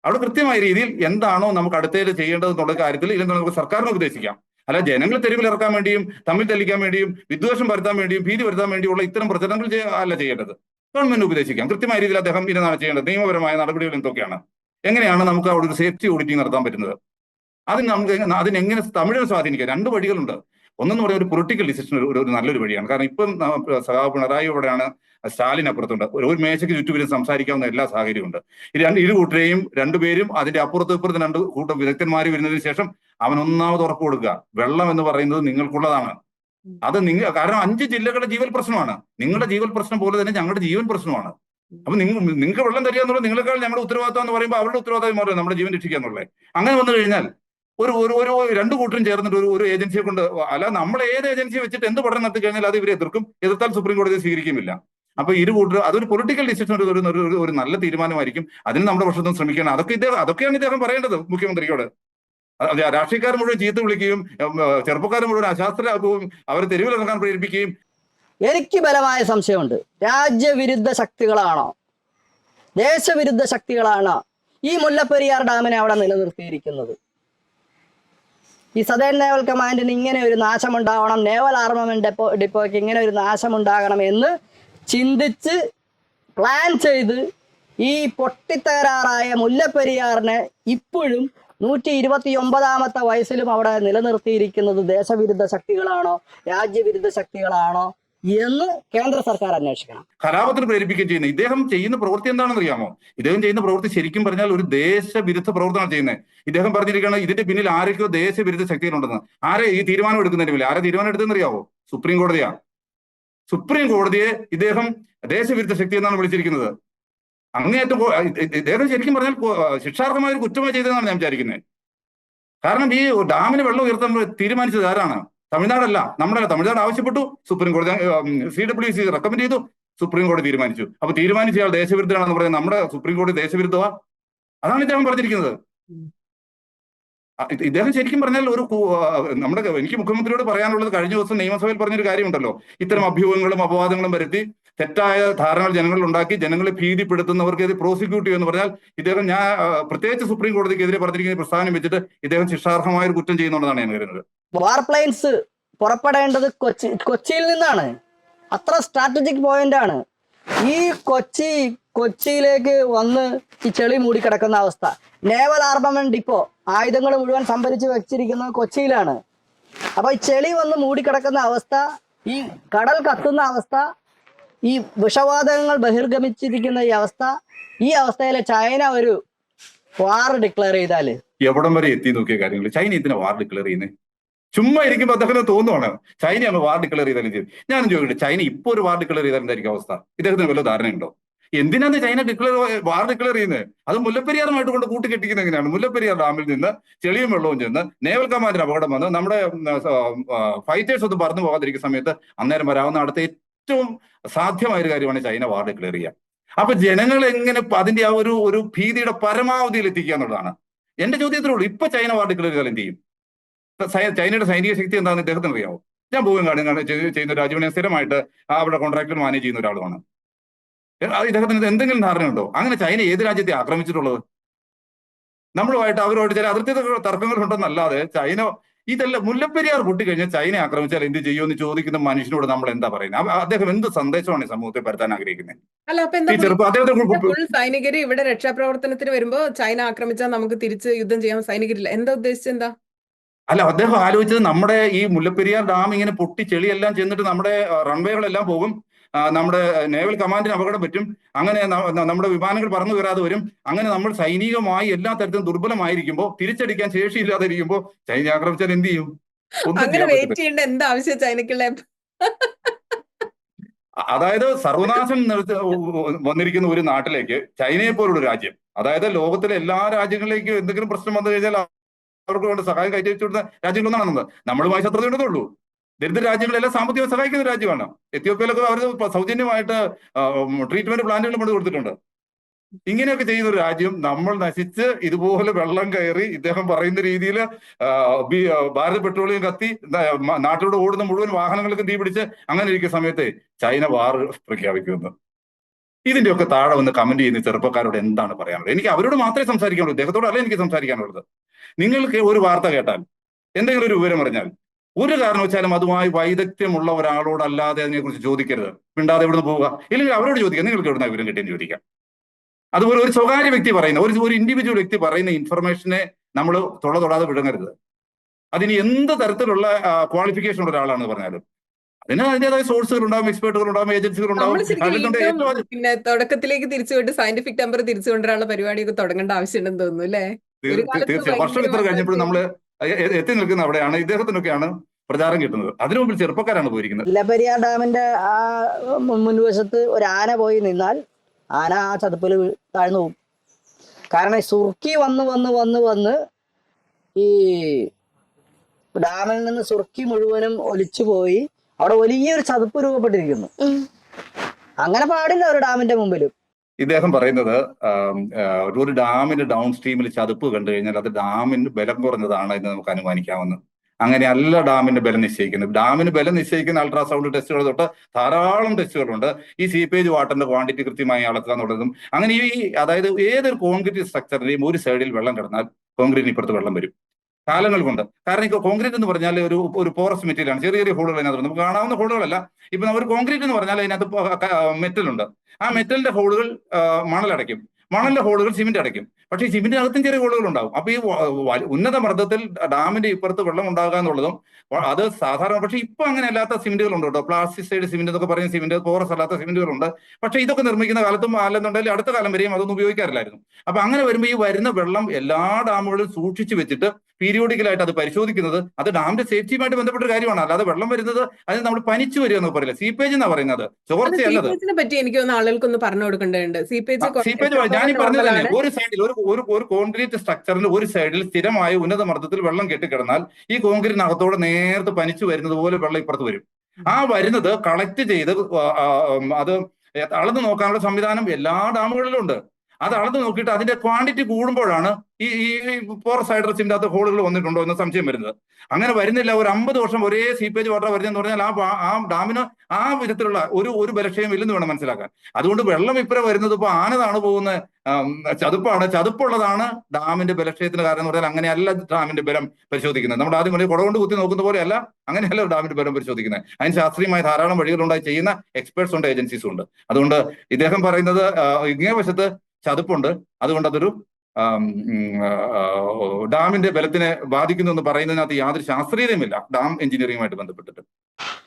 അവിടെ കൃത്യമായ രീതിയിൽ എന്താണോ നമുക്ക് അടുത്തേത് ചെയ്യേണ്ടത് എന്നുള്ള കാര്യത്തിൽ ഇല്ലെങ്കിൽ നമുക്ക് സർക്കാരിനെ ഉപദേശിക്കാം അല്ല ജനങ്ങൾ തെരുവിൽ ഇറക്കാൻ വേണ്ടിയും തമ്മിൽ തെളിക്കാൻ വേണ്ടിയും വിദ്വേഷം വരുത്താൻ വേണ്ടിയും ഭീതി വരുത്താൻ വേണ്ടിയുള്ള ഇത്തരം പ്രചരണങ്ങൾ അല്ല ചെയ്യേണ്ടത്. ഗവൺമെന്റ് ഉപദേശിക്കാം. കൃത്യമായ രീതിയിൽ അദ്ദേഹം ഇതാണ് ചെയ്യേണ്ടത് നിയമപരമായ നടപടികൾ എന്തൊക്കെയാണ്? എങ്ങനെയാണ് നമുക്ക് അവിടെ ഒരു സേഫ്റ്റി ഓഡിറ്റിംഗ് നടത്താൻ പറ്റുന്നത്? അതിന് നമുക്ക് അതിനെങ്ങനെ തമിഴിനെ സ്വാധീനിക്കാം? രണ്ട് വഴികളുണ്ട്. ഒന്നെന്ന് പറയുന്ന ഒരു പൊളിറ്റിക്കൽ ഡിസിഷൻ ഒരു നല്ലൊരു വഴിയാണ്. കാരണം ഇപ്പം സഖാവ് പിണറായി ഇവിടെയാണ്. സ്റ്റാലിൻ അപ്പുറത്തുണ്ട് ഒരു മേശയ്ക്ക് ചുറ്റും സംസാരിക്കാവുന്ന എല്ലാ ഈ രണ്ട് ഇരു കൂട്ടരെയും രണ്ടുപേരും അതിന്റെ അപ്പുറത്ത് ഇപ്പുറത്തും രണ്ട് കൂട്ടം വിദഗ്ധന്മാർ വരുന്നതിന് ശേഷം അവൻ ഒന്നാമത് ഉറപ്പ് കൊടുക്കുക. വെള്ളം എന്ന് പറയുന്നത് നിങ്ങൾക്കുള്ളതാണ്. അത് നിങ്ങൾ കാരണം അഞ്ച് ജില്ലകളുടെ ജീവൽ പ്രശ്നമാണ്. നിങ്ങളുടെ ജീവൽ പ്രശ്നം പോലെ തന്നെ ഞങ്ങളുടെ ജീവൻ പ്രശ്നമാണ്. അപ്പൊ നിങ്ങൾ നിങ്ങൾക്ക് വെള്ളം തരിക എന്നുള്ളത് നിങ്ങളെക്കാൾ ഞങ്ങളുടെ ഉത്തരവാദിത്വം എന്ന് പറയുമ്പോൾ അവരുടെ ഉത്തരവാദിത്വം മാറും നമ്മുടെ ജീവൻ രക്ഷിക്കുക എന്നുള്ളത് അങ്ങനെ വന്നു കഴിഞ്ഞാൽ ഒരു ഒരു ഒരു രണ്ടു കൂട്ടരും ചേർന്നിട്ട് ഒരു ഒരു ഏജൻസിയെ കൊണ്ട് അല്ല നമ്മൾ ഏത് ഏജൻസി വെച്ചിട്ട് എന്ത് പഠനം നടത്തി കഴിഞ്ഞാൽ അത് ഇവരെ എതിർക്കും. എതിർത്താൽ സുപ്രീം കോടതി സ്വീകരിക്കുമില്ല. അപ്പൊ ഇരു കൂട്ടർ അതൊരു പൊളിറ്റിക്കൽ ഡിസിഷൻ ഒരു ഒരു- നല്ല തീരുമാനമായിരിക്കും. അതിന് നമ്മുടെ പക്ഷത്തും ശ്രമിക്കണം. അതൊക്കെ ഇദ്ദേഹം അതൊക്കെയാണ് ഇദ്ദേഹം പറയേണ്ടത് മുഖ്യമന്ത്രിയോട്. രാഷ്ട്രീയക്കാർ മുഴുവൻ ചീത്ത വിളിക്കുകയും ചെറുപ്പക്കാർ മുഴുവൻ അശാസ്ത്രരാക്കുകയും അവരെ തെരുവിലിറങ്ങാൻ പ്രേരിപ്പിക്കുകയും. എനിക്ക് ബലമായ സംശയമുണ്ട്. രാജ്യവിരുദ്ധ ശക്തികളാണോ? ദേശവിരുദ്ധ ശക്തികളാണോ ഈ മുല്ലപ്പെരിയാർ ഡാമിനെ അവിടെ നിലനിർത്തിയിരിക്കുന്നത്? ഈ സദേൺ നേവൽ കമാൻഡിന് ഇങ്ങനെ ഒരു നാശമുണ്ടാവണം നേവൽ ആർമമെന്റ് ഡെപ്പോ ഡിപ്പോയ്ക്ക് ഇങ്ങനെ ഒരു നാശമുണ്ടാകണം എന്ന് ചിന്തിച്ച് പ്ലാൻ ചെയ്ത് ഈ പൊട്ടിത്തകരാറായ മുല്ലപ്പെരിയാറിനെ ഇപ്പോഴും നൂറ്റി ഇരുപത്തി ഒമ്പതാമത്തെ വയസ്സിലും അവിടെ നിലനിർത്തിയിരിക്കുന്നത് ദേശവിരുദ്ധ ശക്തികളാണോ രാജ്യവിരുദ്ധ ശക്തികളാണോ എന്ന് കേന്ദ്ര സർക്കാർ അന്വേഷിക്കണം. കലാപത്തിന് പ്രേരിപ്പിക്കുകയും ചെയ്യുന്നത്. ഇദ്ദേഹം ചെയ്യുന്ന പ്രവൃത്തി എന്താണെന്ന് അറിയാമോ? ഇദ്ദേഹം ചെയ്യുന്ന പ്രവൃത്തി ശരിക്കും പറഞ്ഞാൽ ഒരു ദേശവിരുദ്ധ പ്രവർത്തനമാണ് ചെയ്യുന്നത്. ഇദ്ദേഹം പറഞ്ഞിരിക്കുകയാണ് ഇതിന്റെ പിന്നിൽ ആരൊക്കെയോ ദേശവിരുദ്ധ ശക്തികളുണ്ടെന്ന്. ആരെ ഈ തീരുമാനം എടുക്കുന്നതിന് പിന്നിൽ? ആരെ തീരുമാനം എടുത്തെന്ന് അറിയാവോ? സുപ്രീം കോടതിയാ. സുപ്രീം കോടതിയെ ഇദ്ദേഹം ദേശവിരുദ്ധ ശക്തി എന്നാണ് വിളിച്ചിരിക്കുന്നത്. അങ്ങേയറ്റം ഇദ്ദേഹം ശരിക്കും പറഞ്ഞാൽ ശിക്ഷാർഹമായ ഒരു കുറ്റമായി ചെയ്തതെന്നാണ് ഞാൻ വിചാരിക്കുന്നത് കാരണം ഈ ഡാമിന് വെള്ളം ഉയർത്താൻ തീരുമാനിച്ചത് ആരാണ്? തമിഴ്നാടല്ല. നമ്മുടെ തമിഴ്നാട് ആവശ്യപ്പെട്ടു. സുപ്രീം കോടതി സി ഡബ്ല്യു സി റെക്കമെൻഡ് ചെയ്തു. സുപ്രീം കോടതി തീരുമാനിച്ചു. അപ്പൊ തീരുമാനിച്ച ആൾ ദേശവിരുദ്ധനാണെന്ന് പറയുന്നത് നമ്മുടെ സുപ്രീം കോടതി ദേശവിരുദ്ധമാ അതാണ് ഇദ്ദേഹം പറഞ്ഞിരിക്കുന്നത്. ഇദ്ദേഹം ശരിക്കും പറഞ്ഞാൽ ഒരു നമ്മുടെ എനിക്ക് മുഖ്യമന്ത്രിയോട് പറയാനുള്ളത് കഴിഞ്ഞ ദിവസം നിയമസഭയിൽ പറഞ്ഞൊരു കാര്യമുണ്ടല്ലോ. ഇത്തരം അഭ്യൂഹങ്ങളും അപവാദങ്ങളും വരുത്തി തെറ്റായ ധാരണകൾ ജനങ്ങളിൽ ഉണ്ടാക്കി ജനങ്ങളെ ഭീതിപ്പെടുത്തുന്നവർക്ക് ഇത് പ്രോസിക്യൂട്ട് ചെയ്യുമെന്ന് പറഞ്ഞാൽ ഇദ്ദേഹം ഞാൻ പ്രത്യേകിച്ച് സുപ്രീം കോടതിക്കെതിരെ പറഞ്ഞിരിക്കുന്ന പ്രസ്ഥാനം വെച്ചിട്ട് ഇദ്ദേഹം ശിക്ഷാർഹമായ ഒരു കുറ്റം ചെയ്യുന്നുണ്ടെന്നാണ് ഞാൻ കരുതുന്നത്. വാർപ്ലൈൻസ് പുറപ്പെടേണ്ടത് കൊച്ചി കൊച്ചിയിൽ നിന്നാണ്. അത്ര സ്ട്രാറ്റജിക് പോയിന്റ് ആണ്. ഈ കൊച്ചി കൊച്ചിയിലേക്ക് വന്ന് ഈ ചെളി മൂടിക്കിടക്കുന്ന അവസ്ഥ. നേവൽ ആർമമെന്റ് ഡിപ്പോ ആയുധങ്ങൾ മുഴുവൻ സംഭരിച്ച് വെച്ചിരിക്കുന്നത് കൊച്ചിയിലാണ്. അപ്പൊ ഈ ചെളി വന്ന് മൂടിക്കിടക്കുന്ന അവസ്ഥ ഈ കടൽ കത്തുന്ന അവസ്ഥ ഈ വിഷവാതകങ്ങൾ ബഹിർഗമിച്ചിരിക്കുന്ന ഈ അവസ്ഥ ഈ അവസ്ഥയിൽ ചൈന ഒരു വാർ ഡിക്ലെയർ ചെയ്താൽ. എവിടം വരെ എത്തി നോക്കിയ കാര്യങ്ങൾ ചൈന ഇതിനെ വാർ ഡിക്ലെയർ ചെയ്യുന്നത് ചുമ്മാ ഇരിക്കുമ്പോൾ അദ്ദേഹത്തിന് തോന്നുവാണ് ചൈന അങ്ങ് വാർ ഡിക്ലെയർ ചെയ്താലും ചെയ്തു ഞാനും ചോദിക്കട്ടെ ചൈന ഇപ്പോൾ ഒരു വാർഡ് ഡിക്ലെയർ ചെയ്താൽ എന്തായിരിക്കും അവസ്ഥ? ഇദ്ദേഹത്തിന് വല്ല ധാരണയുണ്ടോ? എന്തിനാണ് ചൈന ഡിക്ലെയർ വാർ ഡിക്ലെയർ ചെയ്യുന്നത് അത് മുല്ലപ്പെരിയാറുമായിട്ട് കൊണ്ട് കൂട്ടിക്കെട്ടിക്കുന്നത് എങ്ങനെയാണ്? മുല്ലപ്പെരിയാർ ഡാമിൽ നിന്ന് ചെളിയും വെള്ളവും ചെന്ന് നേവൽ കമാൻഡിന് അപകടം വന്ന് നമ്മുടെ ഫൈറ്റേഴ്സ് ഒന്നും പറന്നു പോകാതിരിക്കുന്ന സമയത്ത് അന്നേരം വരാവുന്ന അടുത്ത ഏറ്റവും സാധ്യമായ ഒരു കാര്യമാണ് ചൈന വാർഡ് ഡിക്ലെയർ ചെയ്യുക. അപ്പൊ ജനങ്ങൾ എങ്ങനെ അതിന്റെ ആ ഒരു ഒരു ഭീതിയുടെ പരമാവധിയിൽ എത്തിക്കുക എന്നുള്ളതാണ്. എന്റെ ചോദ്യത്തിലുള്ളൂ ഇപ്പൊ ചൈന വാർഡ് ഡിക്ലെയർ ചെയ്താൽ എന്ത് ചെയ്യും? ചൈനയുടെ സൈനിക ശക്തി എന്താണെന്ന് ഇദ്ദേഹത്തിന് അറിയാവോ? ഞാൻ പോകും കാണുന്ന ചെയ്യുന്ന രാജീവനെ സ്ഥിരമായിട്ട് ആ അവിടെ കോൺട്രാക്ടർ മാനേജ് ചെയ്യുന്ന ഒരാളുമാണ്. ഇദ്ദേഹത്തിന് എന്തെങ്കിലും ധാരണയുണ്ടോ? അങ്ങനെ ചൈന ഏത് രാജ്യത്തെ ആക്രമിച്ചിട്ടുള്ളത്? നമ്മളുമായിട്ട് അവരോട് ചില അതിർത്തി തർക്കങ്ങൾ തർക്കങ്ങളുണ്ടെന്നല്ലാതെ ചൈന ഇതെല്ലാം മുല്ലപ്പെരിയാർ പൊട്ടിക്കഴിഞ്ഞാൽ ചൈന ആക്രമിച്ചാൽ എന്ത് ചെയ്യുമെന്ന് ചോദിക്കുന്ന മനുഷ്യനോട് നമ്മൾ എന്താ പറയുന്നത്? അദ്ദേഹം എന്ത് സന്ദേശമാണ് ഈ സമൂഹത്തെ പരത്താൻ ആഗ്രഹിക്കുന്നത്? അല്ല അപ്പൊ എന്താ സൈനികര് ഇവിടെ രക്ഷാപ്രവർത്തനത്തിന് വരുമ്പോ ചൈന ആക്രമിച്ചാൽ നമുക്ക് തിരിച്ച് യുദ്ധം ചെയ്യാൻ സൈനികരില്ല. എന്താ ഉദ്ദേശിച്ചത് എന്താ? അല്ല അദ്ദേഹം ആലോചിച്ചത് നമ്മുടെ ഈ മുല്ലപ്പെരിയാർ ഡാം ഇങ്ങനെ പൊട്ടി ചെളിയെല്ലാം ചെന്നിട്ട് നമ്മുടെ റൺവേകളെല്ലാം പോകും. നമ്മുടെ നേവൽ കമാൻഡിന് അപകടം പറ്റും. അങ്ങനെ നമ്മുടെ വിമാനങ്ങൾ പറന്നു കയറാതെ വരും. അങ്ങനെ നമ്മൾ സൈനികമായി എല്ലാ തരത്തിലും ദുർബലമായിരിക്കുമ്പോൾ തിരിച്ചടിക്കാൻ ശേഷിയില്ലാതെ ഇരിക്കുമ്പോൾ ചൈന ആക്രമിച്ചാൽ എന്ത് ചെയ്യും? അങ്ങനെ വെയിറ്റ്. ചെയ്യേണ്ട ചൈനക്കുള്ള അതായത് സർവനാശം നിർത്തി വന്നിരിക്കുന്ന ഒരു നാട്ടിലേക്ക് ചൈനയെ പോലുള്ള രാജ്യം അതായത് ലോകത്തിലെ എല്ലാ രാജ്യങ്ങളിലേക്കും എന്തെങ്കിലും പ്രശ്നം വന്നു കഴിഞ്ഞാൽ അവർക്ക് വേണ്ട സഹായം കയറ്റി കൊടുത്ത രാജ്യങ്ങളൊന്നാണെന്ന് നമ്മളുമായി ശത്രുതയുണ്ടതേ ഉള്ളൂ ദരിദ്ര രാജ്യങ്ങളെല്ലാം സാമ്പത്തിക സഹായിക്കുന്ന രാജ്യമാണ്. എത്യോപ്യയിലൊക്കെ അവർ സൗജന്യമായിട്ട് ട്രീറ്റ്മെന്റ് പ്ലാന്റുകൾ കൊണ്ട് കൊടുത്തിട്ടുണ്ട്. ഇങ്ങനെയൊക്കെ ചെയ്യുന്ന ഒരു രാജ്യം നമ്മൾ നശിച്ച് ഇതുപോലെ വെള്ളം കയറി ഇദ്ദേഹം പറയുന്ന രീതിയിൽ ഭാരത് പെട്രോളിയം കത്തി നാട്ടിലൂടെ ഓടുന്ന മുഴുവൻ വാഹനങ്ങൾക്ക് തീ പിടിച്ച് അങ്ങനെ ഇരിക്കുന്ന സമയത്ത് ചൈന വാർ പ്രഖ്യാപിക്കുന്നു ഇതിന്റെയൊക്കെ താഴെ വന്ന് കമന്റ് ചെയ്യുന്ന ചെറുപ്പക്കാരോട് എന്താണ് പറയാനുള്ളത്? എനിക്ക് അവരോട് മാത്രമേ സംസാരിക്കാനുള്ളൂ. ഇദ്ദേഹത്തോടല്ല എനിക്ക് സംസാരിക്കാനുള്ളത്? നിങ്ങൾക്ക് ഒരു വാർത്ത കേട്ടാൽ എന്തെങ്കിലും ഒരു വിവരം അറിഞ്ഞാൽ ഒരു കാരണവശാലും അതുമായി വൈദഗ്ധ്യമുള്ള ഒരാളോടല്ലാതെ അതിനെക്കുറിച്ച് ചോദിക്കരുത്. മിണ്ടാതെ ഇവിടുന്ന് പോവുക? ഇല്ലെങ്കിൽ അവരോട് ചോദിക്കുക നിങ്ങൾക്ക് എവിടുന്ന വിവരം കിട്ടിയെന്ന് ചോദിക്കാം. അതുപോലെ ഒരു സ്വകാര്യ വ്യക്തി പറയുന്ന ഒരു ഒരു ഇൻഡിവിജ്വൽ വ്യക്തി പറയുന്ന ഇൻഫർമേഷനെ നമ്മൾ തൊള തൊടാതെ വിടങ്ങരുത് അതിന് എന്ത് തരത്തിലുള്ള ക്വാളിഫിക്കേഷൻ ഉള്ള ഒരാളാണെന്ന് പറഞ്ഞാലും അതിന് അതിന്റെതായ സോഴ്സുകൾ ഉണ്ടാവും എക്സ്പേർട്ടുകൾ ഉണ്ടാവും ഏജൻസികൾ ഉണ്ടാവും പിന്നെ തുടക്കത്തിലേക്ക് തിരിച്ചുകൊണ്ട് സയന്റിഫിക് ടെമ്പർ തിരിച്ചു കൊണ്ടുവരാനുള്ള പരിപാടിയൊക്കെ തുടങ്ങേണ്ട ആവശ്യമുണ്ടെന്ന് തോന്നുന്നു അല്ലേ? തീർച്ചയായും. വർഷം ഇത്ര കഴിഞ്ഞപ്പോഴും കഴിഞ്ഞപ്പോൾ നമ്മൾ എത്തി നിൽക്കുന്ന അവിടെയാണ് ഇദ്ദേഹത്തിനൊക്കെയാണ് പ്രചാരം കിട്ടുന്നത്. അതിനു മുമ്പിൽ ചെറുപ്പക്കാരാണ് പോയിരിക്കുന്നത്. മുല്ലപ്പെരിയാർ ഡാമിന്റെ ആ മുൻ- മുൻവശത്ത് ഒരു ആന പോയി നിന്നാൽ ആന ആ ചതുപ്പിൽ താഴ്ന്നു പോകും. കാരണം ഈ സുർക്കി വന്ന് വന്ന് വന്ന് വന്ന് ഈ ഡാമിൽ നിന്ന് സുർക്കി മുഴുവനും ഒലിച്ചു പോയി. അവിടെ വലിയൊരു ചതുപ്പ് രൂപപ്പെട്ടിരിക്കുന്നു. അങ്ങനെ പാടില്ല ഒരു ഡാമിന്റെ മുമ്പിൽ ഇദ്ദേഹം പറയുന്നത് ഒരു ഡാമിന്റെ ഡൗൺ സ്ട്രീമിൽ ചതുപ്പ് കണ്ടു കഴിഞ്ഞാൽ അത് ഡാമിന് ബലം കുറഞ്ഞതാണ് എന്ന് നമുക്ക് അങ്ങനെ അല്ല ഡാമിന്റെ ബലം നിശ്ചയിക്കുന്നത് ഡാമിന് ബലം നിശ്ചയിക്കുന്ന അൾട്രാസൗണ്ട് ടെസ്റ്റുകൾ തൊട്ട് ധാരാളം ടെസ്റ്റുകളുണ്ട് ഈ സീപ്പേജ് വാട്ടറിന്റെ ക്വാണ്ടിറ്റി കൃത്യമായി അളക്കുക എന്നുള്ളതും അങ്ങനെ ഈ അതായത് ഏതൊരു കോൺക്രീറ്റ് സ്ട്രക്ചറിന്റെയും ഒരു സൈഡിൽ വെള്ളം കിടന്നാൽ കോൺക്രീറ്റിന് ഇപ്പുറത്ത് വെള്ളം വരും. കാലങ്ങൾ കൊണ്ട്. കാരണം കോൺക്രീറ്റ് എന്ന് പറഞ്ഞാൽ ഒരു ഒരു പോറസ് മെറ്റീരിയലാണ് ചെറിയ ചെറിയ ഹോളുകൾ അതിനകത്ത് നമുക്ക് കാണാവുന്ന ഹോളുകളല്ല ഇപ്പൊ ഒരു കോൺക്രീറ്റ് എന്ന് പറഞ്ഞാൽ അതിനകത്ത് മെറ്റൽ ഉണ്ട്. ആ മെറ്റലിന്റെ ഹോളുകൾ മണലടയ്ക്കും. മണലിലെ ഹോളുകൾ സിമെന്റ് അടയ്ക്കും. പക്ഷേ ഈ സിമെന്റിനകത്തും ചെറിയ ഹോളുകൾ ഉണ്ടാവും അപ്പൊ ഈ ഉന്നത മർദ്ദത്തിൽ ഡാമിന്റെ ഇപ്പുറത്ത് വെള്ളം ഉണ്ടാകുക എന്നുള്ളതും അത് സാധാരണ പക്ഷേ ഇപ്പൊ അങ്ങനെ അല്ലാത്ത സിമെന്റുകൾ ഉണ്ട് കേട്ടോ. പ്ലാസ്റ്റിസൈഡ് സിമെന്റ് എന്നൊക്കെ പറയുന്ന സിമെന്റ് പോറസ് അല്ലാത്ത സിമെന്റുകളുണ്ട് പക്ഷേ ഇതൊക്കെ നിർമ്മിക്കുന്ന കാലത്തും അല്ലെന്നുണ്ടെങ്കിൽ അടുത്ത കാലം വരെയും അതൊന്നും ഉപയോഗിക്കാറില്ലായിരുന്നു. അപ്പൊ അങ്ങനെ വരുമ്പോൾ ഈ വരുന്ന വെള്ളം എല്ലാ ഡാമുകളിലും സൂക്ഷിച്ചു വെച്ചിട്ട് പീരിയോഡിക്കലായിട്ട് അത് പരിശോധിക്കുന്നത് അത് ഡാമിന്റെ സേഫ്റ്റിയുമായിട്ട് ബന്ധപ്പെട്ട ഒരു കാര്യമാണ്. അല്ലാതെ വെള്ളം വരുന്നത് അതിന് നമ്മൾ പനിച്ചു വരിക എന്ന് പറയില്ല? സീപ്പേജ് എന്നാ പറയുന്നത്? ചോർച്ചയല്ലത് പറ്റി എനിക്ക് ആളുകൾക്കൊന്ന് പറഞ്ഞു കൊടുക്കേണ്ടതുണ്ട്. സീപ്പേജ് സീപ്പേജ് ഞാൻ പറഞ്ഞത് തന്നെ ഒരു സൈഡിൽ ഒരു ഒരു ഒരു കോൺക്രീറ്റ് സ്ട്രക്ചറിൽ ഒരു സൈഡിൽ സ്ഥിരമായ ഉന്നത മർദ്ദത്തിൽ വെള്ളം കെട്ടിക്കിടന്നാൽ ഈ കോൺക്രീറ്റിനകത്തോടെ നേരത്തെ പനിച്ചു വരുന്നത് പോലെ വെള്ളം ഇപ്പുറത്ത് വരും. ആ വരുന്നത് കളക്ട് ചെയ്ത് അത് അളന്ന് നോക്കാനുള്ള സംവിധാനം എല്ലാ ഡാമുകളിലും ഉണ്ട്. അത് അളന്ന് നോക്കിയിട്ട് അതിന്റെ ക്വാണ്ടിറ്റി കൂടുമ്പോഴാണ് ഈ ഈ പോർ ഹൈഡ്രസിന്റെ അകത്ത് ഹോളുകൾ വന്നിട്ടുണ്ടോ എന്ന സംശയം വരുന്നത്. അങ്ങനെ വരുന്നില്ല ഒരു അമ്പത് വർഷം ഒരേ സീപ്പേജ് വാട്ടർ വരുന്നതെന്ന് പറഞ്ഞാൽ ആ ആ ഡാമിന് ആ വിധത്തിലുള്ള ഒരു ഒരു ബലക്ഷയം ഇല്ലെന്ന് വേണം മനസ്സിലാക്കാൻ. അതുകൊണ്ട് വെള്ളം ഇപ്പുറം വരുന്നത് ഇപ്പൊ ആനതാണ് പോകുന്നത്. ചതുപ്പാണ്. ചതുപ്പുള്ളതാണ് ഡാമിന്റെ ബലക്ഷയത്തിന് കാരണം എന്ന് പറഞ്ഞാൽ അങ്ങനെയല്ല ഡാമിന്റെ ബലം പരിശോധിക്കുന്നത്. നമ്മൾ ആദ്യം ഒരു കുടകൊണ്ട് കുത്തി നോക്കുന്ന പോലെയല്ല അങ്ങനെയല്ല ഡാമിന്റെ ബലം പരിശോധിക്കുന്നത്. അതിന് ശാസ്ത്രീയമായ ധാരാളം വഴികളുണ്ടായി ചെയ്യുന്ന എക്സ്പേർട്സ് ഉണ്ട് ഏജൻസീസ് ഉണ്ട്. അതുകൊണ്ട് ഇദ്ദേഹം പറയുന്നത് ഇങ്ങേ വശത്ത് ചതുപ്പുണ്ട്. അതുകൊണ്ട് അതൊരു ഡാമിന്റെ ബലത്തിനെ ബാധിക്കുന്നു എന്ന് പറയുന്നതിനകത്ത് യാതൊരു ശാസ്ത്രീയതയുമില്ല. ഡാം എഞ്ചിനീയറിംഗുമായിട്ട് ബന്ധപ്പെട്ടിട്ട്.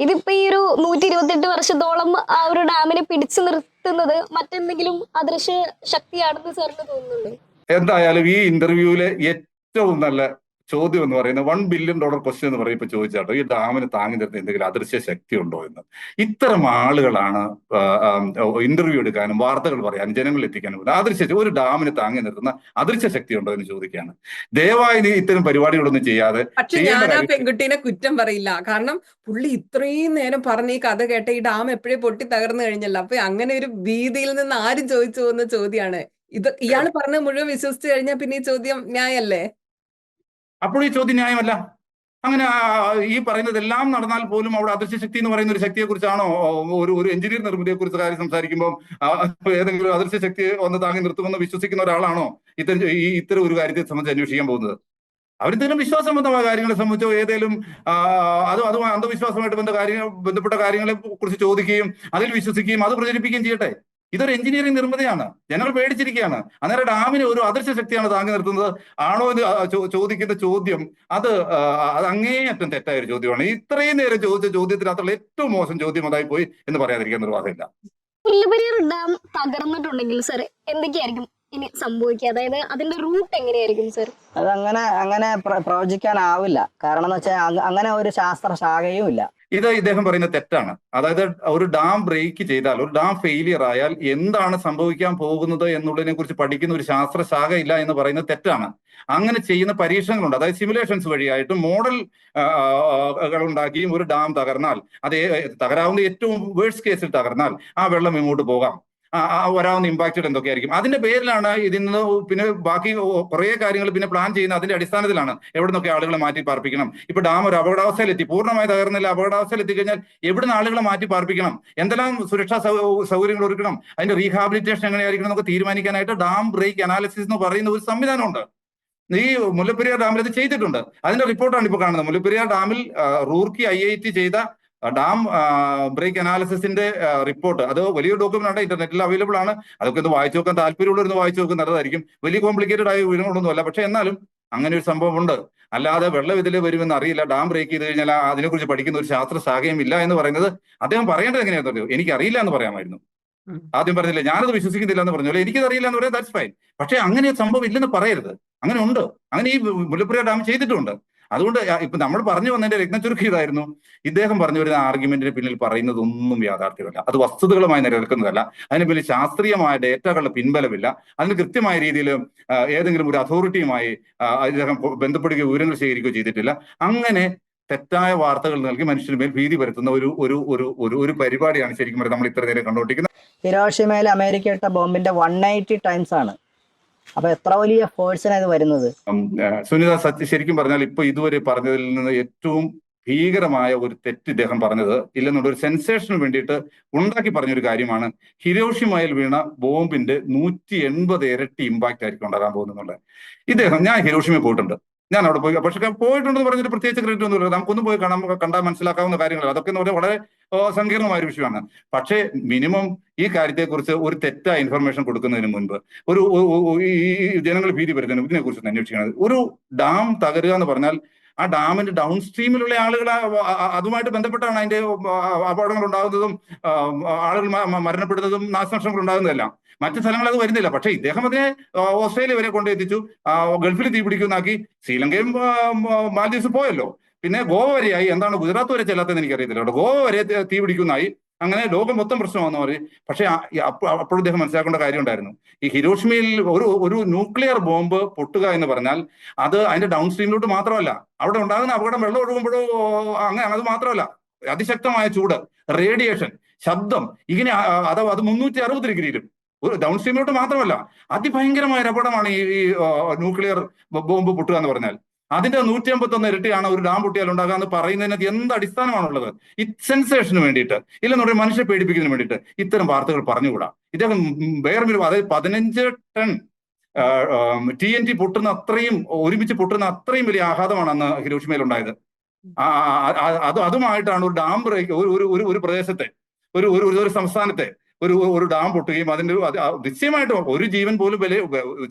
ഇതിപ്പോ ഈ ഒരു നൂറ്റി ഇരുപത്തെട്ട് വർഷത്തോളം ആ ഒരു ഡാമിനെ പിടിച്ചു നിർത്തുന്നത് മറ്റെന്തെങ്കിലും അദൃശ്യ ശക്തിയാണെന്ന് സാറിന് തോന്നുന്നുണ്ട്? എന്തായാലും ഈ ഇന്റർവ്യൂവിലെ ഏറ്റവും നല്ല ചോദ്യം എന്ന് പറയുന്നത് വൺ ബില്യൺ ഡോളർ ക്വസ്റ്റ്യൻ എന്ന് പറയുമ്പോൾ ചോദിച്ചാട്ടോ. ഈ ഡാമിന് താങ്ങി നിർത്തുന്ന എന്തെങ്കിലും അദൃശ്യ ശക്തി ഉണ്ടോ എന്ന്. ഇത്തരം ആളുകളാണ് ഇന്റർവ്യൂ എടുക്കാനും വാർത്തകൾ പറയാനും ജനങ്ങളിൽ എത്തിക്കാനും. അദൃശ്യ ഒരു ഡാമിന് താങ്ങി നിർത്തുന്ന അദൃശ്യ ശക്തി ഉണ്ടോ എന്ന് ചോദിക്കുകയാണ്. ദയവായി നീ ഇത്തരം പരിപാടികളൊന്നും ചെയ്യാതെ പക്ഷെ ഞാൻ ആ പെൺകുട്ടീനെ കുറ്റം പറയില്ല. കാരണം പുള്ളി ഇത്രയും നേരം പറഞ്ഞ ഈ കഥ കേട്ട ഈ ഡാം എപ്പോഴേ പൊട്ടി തകർന്നു കഴിഞ്ഞല്ലോ. അപ്പൊ അങ്ങനെ ഒരു ഭീതിയിൽ നിന്ന് ആരും ചോദിച്ചു പോകുന്ന ചോദ്യമാണ് ഇത് ഇയാൾ പറഞ്ഞത് മുഴുവൻ വിശ്വസിച്ചു കഴിഞ്ഞാൽ പിന്നെ ഈ ചോദ്യം ന്യായല്ലേ? അപ്പോൾ ഈ ചോദ്യം ന്യായമല്ല. അങ്ങനെ ഈ പറയുന്നതെല്ലാം നടന്നാൽ പോലും അവിടെ അദൃശ്യ ശക്തി എന്ന് പറയുന്ന ഒരു ശക്തിയെ കുറിച്ചാണോ ഒരു ഒരു എഞ്ചിനീയർ നിർമ്മിതിയെ കുറിച്ച് കാര്യം സംസാരിക്കുമ്പോൾ ഏതെങ്കിലും അദൃശ്യ ശക്തി ഒന്ന് താങ്ങി നിർത്തുമെന്ന് വിശ്വസിക്കുന്ന ഒരാളാണോ ഇത്തരം ഈ ഇത്തരം ഒരു കാര്യത്തെ സംബന്ധിച്ച് അന്വേഷിക്കാൻ പോകുന്നത്? അവരെന്തെങ്കിലും വിശ്വാസബന്ധമായ കാര്യങ്ങളെ സംബന്ധിച്ചോ ഏതെങ്കിലും അത് അത് അന്ധവിശ്വാസമായിട്ട് ബന്ധ കാര്യങ്ങൾ ബന്ധപ്പെട്ട കാര്യങ്ങളെ കുറിച്ച് ചോദിക്കുകയും അതിൽ വിശ്വസിക്കുകയും അത് പ്രചരിപ്പിക്കുകയും ചെയ്യട്ടെ? ഇതൊരു എഞ്ചിനീയറിംഗ് നിർമ്മിതിയാണ്. ജനങ്ങൾ പേടിച്ചിരിക്കുകയാണ്. അന്നേരം ഡാമിന് ഒരു അദൃശ്യ ശക്തിയാണ് താങ്ങി നിർത്തുന്നത്. ആണോ എന്ന് ചോദിക്കുന്ന ചോദ്യം അത് അത് അങ്ങേയറ്റം തെറ്റായ ഒരു ചോദ്യമാണ്. ഇത്രയും നേരം ചോദിച്ച ചോദ്യത്തിനകത്തുള്ള ഏറ്റവും മോശം ചോദ്യം അതായി പോയി എന്ന് പറയാതിരിക്കാൻ നിർവാഹമില്ല. മുല്ലപ്പെരിയാർ ഡാം തകർന്നിട്ടുണ്ടെങ്കിൽ സർ എന്തൊക്കെയായിരിക്കും ഇനി സംഭവിക്കുക? അതായത് അതിന്റെ റൂട്ട് എങ്ങനെയായിരിക്കും സർ അതങ്ങനെ അങ്ങനെ പ്ര- പ്രവചിക്കാനാവില്ല. കാരണം എന്ന് വെച്ചാൽ അങ്ങനെ ഒരു ശാസ്ത്ര ശാഖയും ഇല്ല ഇത് ഇദ്ദേഹം പറയുന്ന തെറ്റാണ്. അതായത് ഒരു ഡാം ബ്രേക്ക് ചെയ്താൽ ഒരു ഡാം ഫെയിലിയർ ആയാൽ എന്താണ് സംഭവിക്കാൻ പോകുന്നത് എന്നുള്ളതിനെ കുറിച്ച് പഠിക്കുന്ന ഒരു ശാസ്ത്രശാഖ ഇല്ല എന്ന് പറയുന്നത് തെറ്റാണ്. അങ്ങനെ ചെയ്യുന്ന പരീക്ഷണങ്ങളുണ്ട്. അതായത് സിമുലേഷൻസ് വഴിയായിട്ട് മോഡൽ ഉണ്ടാക്കിയും ഒരു ഡാം തകർന്നാൽ അത് തകരാവുന്ന ഏറ്റവും വേഴ്സ് കേസിൽ തകർന്നാൽ ആ വെള്ളം ഇങ്ങോട്ട് പോകാം? വരാവുന്ന ഇമ്പാക്റ്റുകൾ എന്തൊക്കെയായിരിക്കും? അതിന്റെ പേരിലാണ് ഇതിൽ നിന്ന് പിന്നെ ബാക്കി കുറേ കാര്യങ്ങൾ പിന്നെ പ്ലാൻ ചെയ്യുന്ന അതിന്റെ അടിസ്ഥാനത്തിലാണ് എവിടെ നിന്നൊക്കെ ആളുകളെ മാറ്റി പാർപ്പിക്കണം. ഇപ്പൊ ഡാം ഒരു അപകടാവസ്ഥയിലെത്തി. പൂർണമായി തകർന്നില്ല. അപകടാവസ്ഥയിൽ എത്തിക്കഴിഞ്ഞാൽ എവിടെ നിന്ന് ആളുകളെ മാറ്റി പാർപ്പിക്കണം? എന്തെല്ലാം സുരക്ഷാ സൗകര്യങ്ങൾ ഒരുക്കണം? അതിന്റെ റീഹാബിലിറ്റേഷൻ എങ്ങനെയായിരിക്കണം എന്നൊക്കെ തീരുമാനിക്കാനായിട്ട് ഡാം ബ്രേക്ക് അനാലിസിസ് എന്ന് പറയുന്ന ഒരു സംവിധാനമുണ്ട്. ഈ മുല്ലപ്പെരിയാർ ഡാമിൽ ഇത് ചെയ്തിട്ടുണ്ട്. അതിന്റെ റിപ്പോർട്ടാണ് ഇപ്പോൾ കാണുന്നത്. മുല്ലപ്പെരിയാർ ഡാമിൽ റൂർക്കി ഐ ഐ ടി ചെയ്ത ഡാം ബ്രേക്ക് അനാലിസിന്റെ റിപ്പോർട്ട്. അത് വലിയ ഡോക്യുമെന്റ് ആണ് ഇന്റർനെറ്റിൽ അവൈലബിൾ ആണ് അതൊക്കെ ഒന്ന് വായിച്ചു നോക്കാൻ താല്പര്യമുള്ളവർ വായിച്ചു നോക്കാൻ നല്ലതായിരിക്കും. വലിയ കോംപ്ലിക്കേറ്റഡ് ആയ വിവരങ്ങളൊന്നും അല്ല പക്ഷെ എന്നാലും അങ്ങനെ ഒരു സംഭവം ഉണ്ട് അല്ലാതെ വെള്ളം ഇതിൽ വരുമെന്ന് അറിയില്ല. ഡാം ബ്രേക്ക് ചെയ്ത് കഴിഞ്ഞാൽ അതിനെക്കുറിച്ച് പഠിക്കുന്ന ഒരു ശാസ്ത്ര സാഹചര്യം ഇല്ല എന്ന് പറയുന്നത് അദ്ദേഹം പറയേണ്ടത് എങ്ങനെയാണെന്ന് എനിക്ക് അറിയില്ല എന്ന് പറയാമായിരുന്നു. ആദ്യം പറഞ്ഞില്ല ഞാനത് വിശ്വസിക്കുന്നില്ല എന്ന് പറഞ്ഞു എനിക്കത് അറിയില്ല എന്ന് പറയാം ദാറ്റ്സ് ഫൈൻ പക്ഷെ അങ്ങനെ ഒരു സംഭവം ഇല്ലെന്ന് പറയരുത്. അങ്ങനെ ഉണ്ട്. അങ്ങനെ ഈ മുല്ലപ്പുഴ ഡാം ചെയ്തിട്ടുണ്ട്. അതുകൊണ്ട് ഇപ്പൊ നമ്മൾ പറഞ്ഞു വന്നതിന്റെ രത്നച്ചുരുക്കം ഇതായിരുന്നു. ഇദ്ദേഹം പറഞ്ഞു വരുന്ന ആർഗ്യുമെന്റിന് പിന്നിൽ പറയുന്നതൊന്നും യാഥാർത്ഥ്യമല്ല. അത് വസ്തുതകളുമായി നിലനിൽക്കുന്നതല്ല. അതിന് പിന്നിൽ ശാസ്ത്രീയമായ ഡേറ്റകളുടെ പിൻബലമില്ല. അതിന് കൃത്യമായ രീതിയിൽ ഏതെങ്കിലും ഒരു അതോറിറ്റിയുമായി ഇദ്ദേഹം ബന്ധപ്പെടുകയോ വിവരങ്ങൾ ശേഖരിക്കുകയോ ചെയ്തിട്ടില്ല. അങ്ങനെ തെറ്റായ വാർത്തകൾ നൽകി മനുഷ്യന് മേൽ ഭീതി പരത്തുന്ന ഒരു ഒരു ഒരു ഒരു ഒരു പരിപാടിയാണ് ശരിക്കും നമ്മൾ ഇത്ര നേരം കണ്ടുകൊണ്ടിരിക്കുന്നത്. ഹിരോഷിമയിൽ അമേരിക്ക ഇട്ട ബോംബിന്റെ വൺ എയ്റ്റി ടൈംസ് ആണ്. അപ്പൊ എത്ര വലിയ ഫോഴ്സിനാണ് ഇത് വരുന്നത്? സുനിത സത്യ ശരിക്കും പറഞ്ഞാൽ ഇപ്പൊ ഇതുവരെ പറഞ്ഞതിൽ നിന്ന് ഏറ്റവും ഭീകരമായ ഒരു തെറ്റ് ഇദ്ദേഹം പറഞ്ഞത് ഇല്ലെന്നുള്ള ഒരു സെൻസേഷന് വേണ്ടിയിട്ട് ഉണ്ടാക്കി പറഞ്ഞൊരു കാര്യമാണ്. ഹിരോഷിമയിൽ വീണ ബോംബിന്റെ നൂറ്റി എൺപത് ഇരട്ടി ഇമ്പാക്റ്റ് ആയിരിക്കും ഉണ്ടാകാൻ പോകുന്നുള്ളത്. ഇദ്ദേഹം ഞാൻ ഹിരോഷിമയിൽ പോയിട്ടുണ്ട്. ഞാൻ അവിടെ പോയി. പക്ഷെ പോയിട്ടുണ്ടെന്ന് പറഞ്ഞിട്ട് പ്രത്യേകിച്ച് ക്രെഡിറ്റ് ഒന്നുമില്ല. നമുക്കൊന്നും പോയി കാണാൻ കണ്ടാൽ മനസ്സിലാക്കാവുന്ന കാര്യങ്ങളല്ല. അതൊക്കെ എന്ന് പറഞ്ഞാൽ വളരെ സങ്കീർണമായ ഒരു വിഷയമാണ്. പക്ഷേ മിനിമം ഈ കാര്യത്തെക്കുറിച്ച് ഒരു തെറ്റായ ഇൻഫർമേഷൻ കൊടുക്കുന്നതിന് മുൻപ് ഒരു ഈ ജനങ്ങൾ ഭീതി വരുന്നതിന് ഇതിനെ കുറിച്ച് അന്വേഷിക്കണം. ഒരു ഡാം തകരുക എന്ന് പറഞ്ഞാൽ ആ ഡാമിന്റെ ഡൗൺ സ്ട്രീമിലുള്ള ആളുകൾ അതുമായിട്ട് ബന്ധപ്പെട്ടാണ് അതിന്റെ അപകടങ്ങൾ ഉണ്ടാകുന്നതും ആളുകൾ മരണപ്പെടുന്നതും നാശനഷ്ടങ്ങൾ ഉണ്ടാകുന്നതെല്ലാം. മറ്റു സ്ഥലങ്ങൾ അത് വരുന്നില്ല. പക്ഷേ ഇദ്ദേഹം അതിനെ ഓസ്ട്രേലിയ വരെ കൊണ്ടെത്തിച്ചു. എത്തിച്ചു ഗൾഫിൽ തീ പിടിക്കുന്നാക്കി. ശ്രീലങ്കയും ആ, മാലദ്വീപ്സ് പോയല്ലോ. പിന്നെ ഗോവ വരെയായി. എന്താണ് ഗുജറാത്ത് വരെ ചെല്ലാത്തതെന്ന് എനിക്കറിയത്തില്ല കേട്ടോ. ഗോവ വരെ തീപിടിക്കുന്നായി അങ്ങനെ ലോകം മൊത്തം പ്രശ്നമാണെന്ന് പറയും പക്ഷേ അപ്പോഴും ഇദ്ദേഹം മനസ്സിലാക്കേണ്ട കാര്യം ഉണ്ടായിരുന്നു ഈ ഹിരോഷിമയിൽ ഒരു ഒരു ന്യൂക്ലിയർ ബോംബ് പൊട്ടുക എന്ന് പറഞ്ഞാൽ അത് അതിന്റെ ഡൗൺ സ്ട്രീമിലോട്ട് മാത്രമല്ല. അവിടെ ഉണ്ടാകുന്ന അപകടം വെള്ളം ഒഴുകുമ്പോഴോ അങ്ങനെ അത് മാത്രമല്ല. അതിശക്തമായ ചൂട് റേഡിയേഷൻ ശബ്ദം ഇങ്ങനെ അത് അത് മുന്നൂറ്റി അറുപത് ഡിഗ്രിയിലും ഒരു ഡൗൺ സ്ട്രീമിലോട്ട് മാത്രമല്ല അതിഭയങ്കരമായ ഒരു അപകടമാണ് ഈ ന്യൂക്ലിയർ ബോംബ് പൊട്ടുക എന്ന് പറഞ്ഞാൽ. അതിന്റെ നൂറ്റി അമ്പത്തി ഒന്ന് ഇരട്ടിയാണ് ഒരു ഡാം പൊട്ടിയാൽ ഉണ്ടാകുക എന്ന് പറയുന്നതിനകത്ത് എന്ത് അടിസ്ഥാനമാണുള്ളത്? ഈ സെൻസേഷന് വേണ്ടിയിട്ട് ഇല്ലെന്ന് പറയുമ്പോൾ മനുഷ്യരെ പേടിപ്പിക്കുന്നതിന് വേണ്ടിയിട്ട് ഇത്തരം വാർത്തകൾ പറഞ്ഞുകൂടാ. ഇദ്ദേഹം വേറെ അതായത് പതിനഞ്ച് ടൺ ടി എൻ ടി പൊട്ടുന്ന അത്രയും ഒരുമിച്ച് പൊട്ടുന്ന അത്രയും വലിയ ആഘാതമാണ് അന്ന് ഹിരോഷിമയിൽ ഉണ്ടായത് അത് അതുമായിട്ടാണ് ഒരു ഡാം ബ്രേക്ക് ഒരു ഒരു ഒരു- ഒരു പ്രദേശത്തെ ഒരു ഒരു ഒരു- ഒരു സംസ്ഥാനത്തെ ഒരു ഒരു ഡാം പൊട്ടുകയും അതിന്റെ നിശ്ചയമായിട്ട് ഒരു ജീവൻ പോലും വില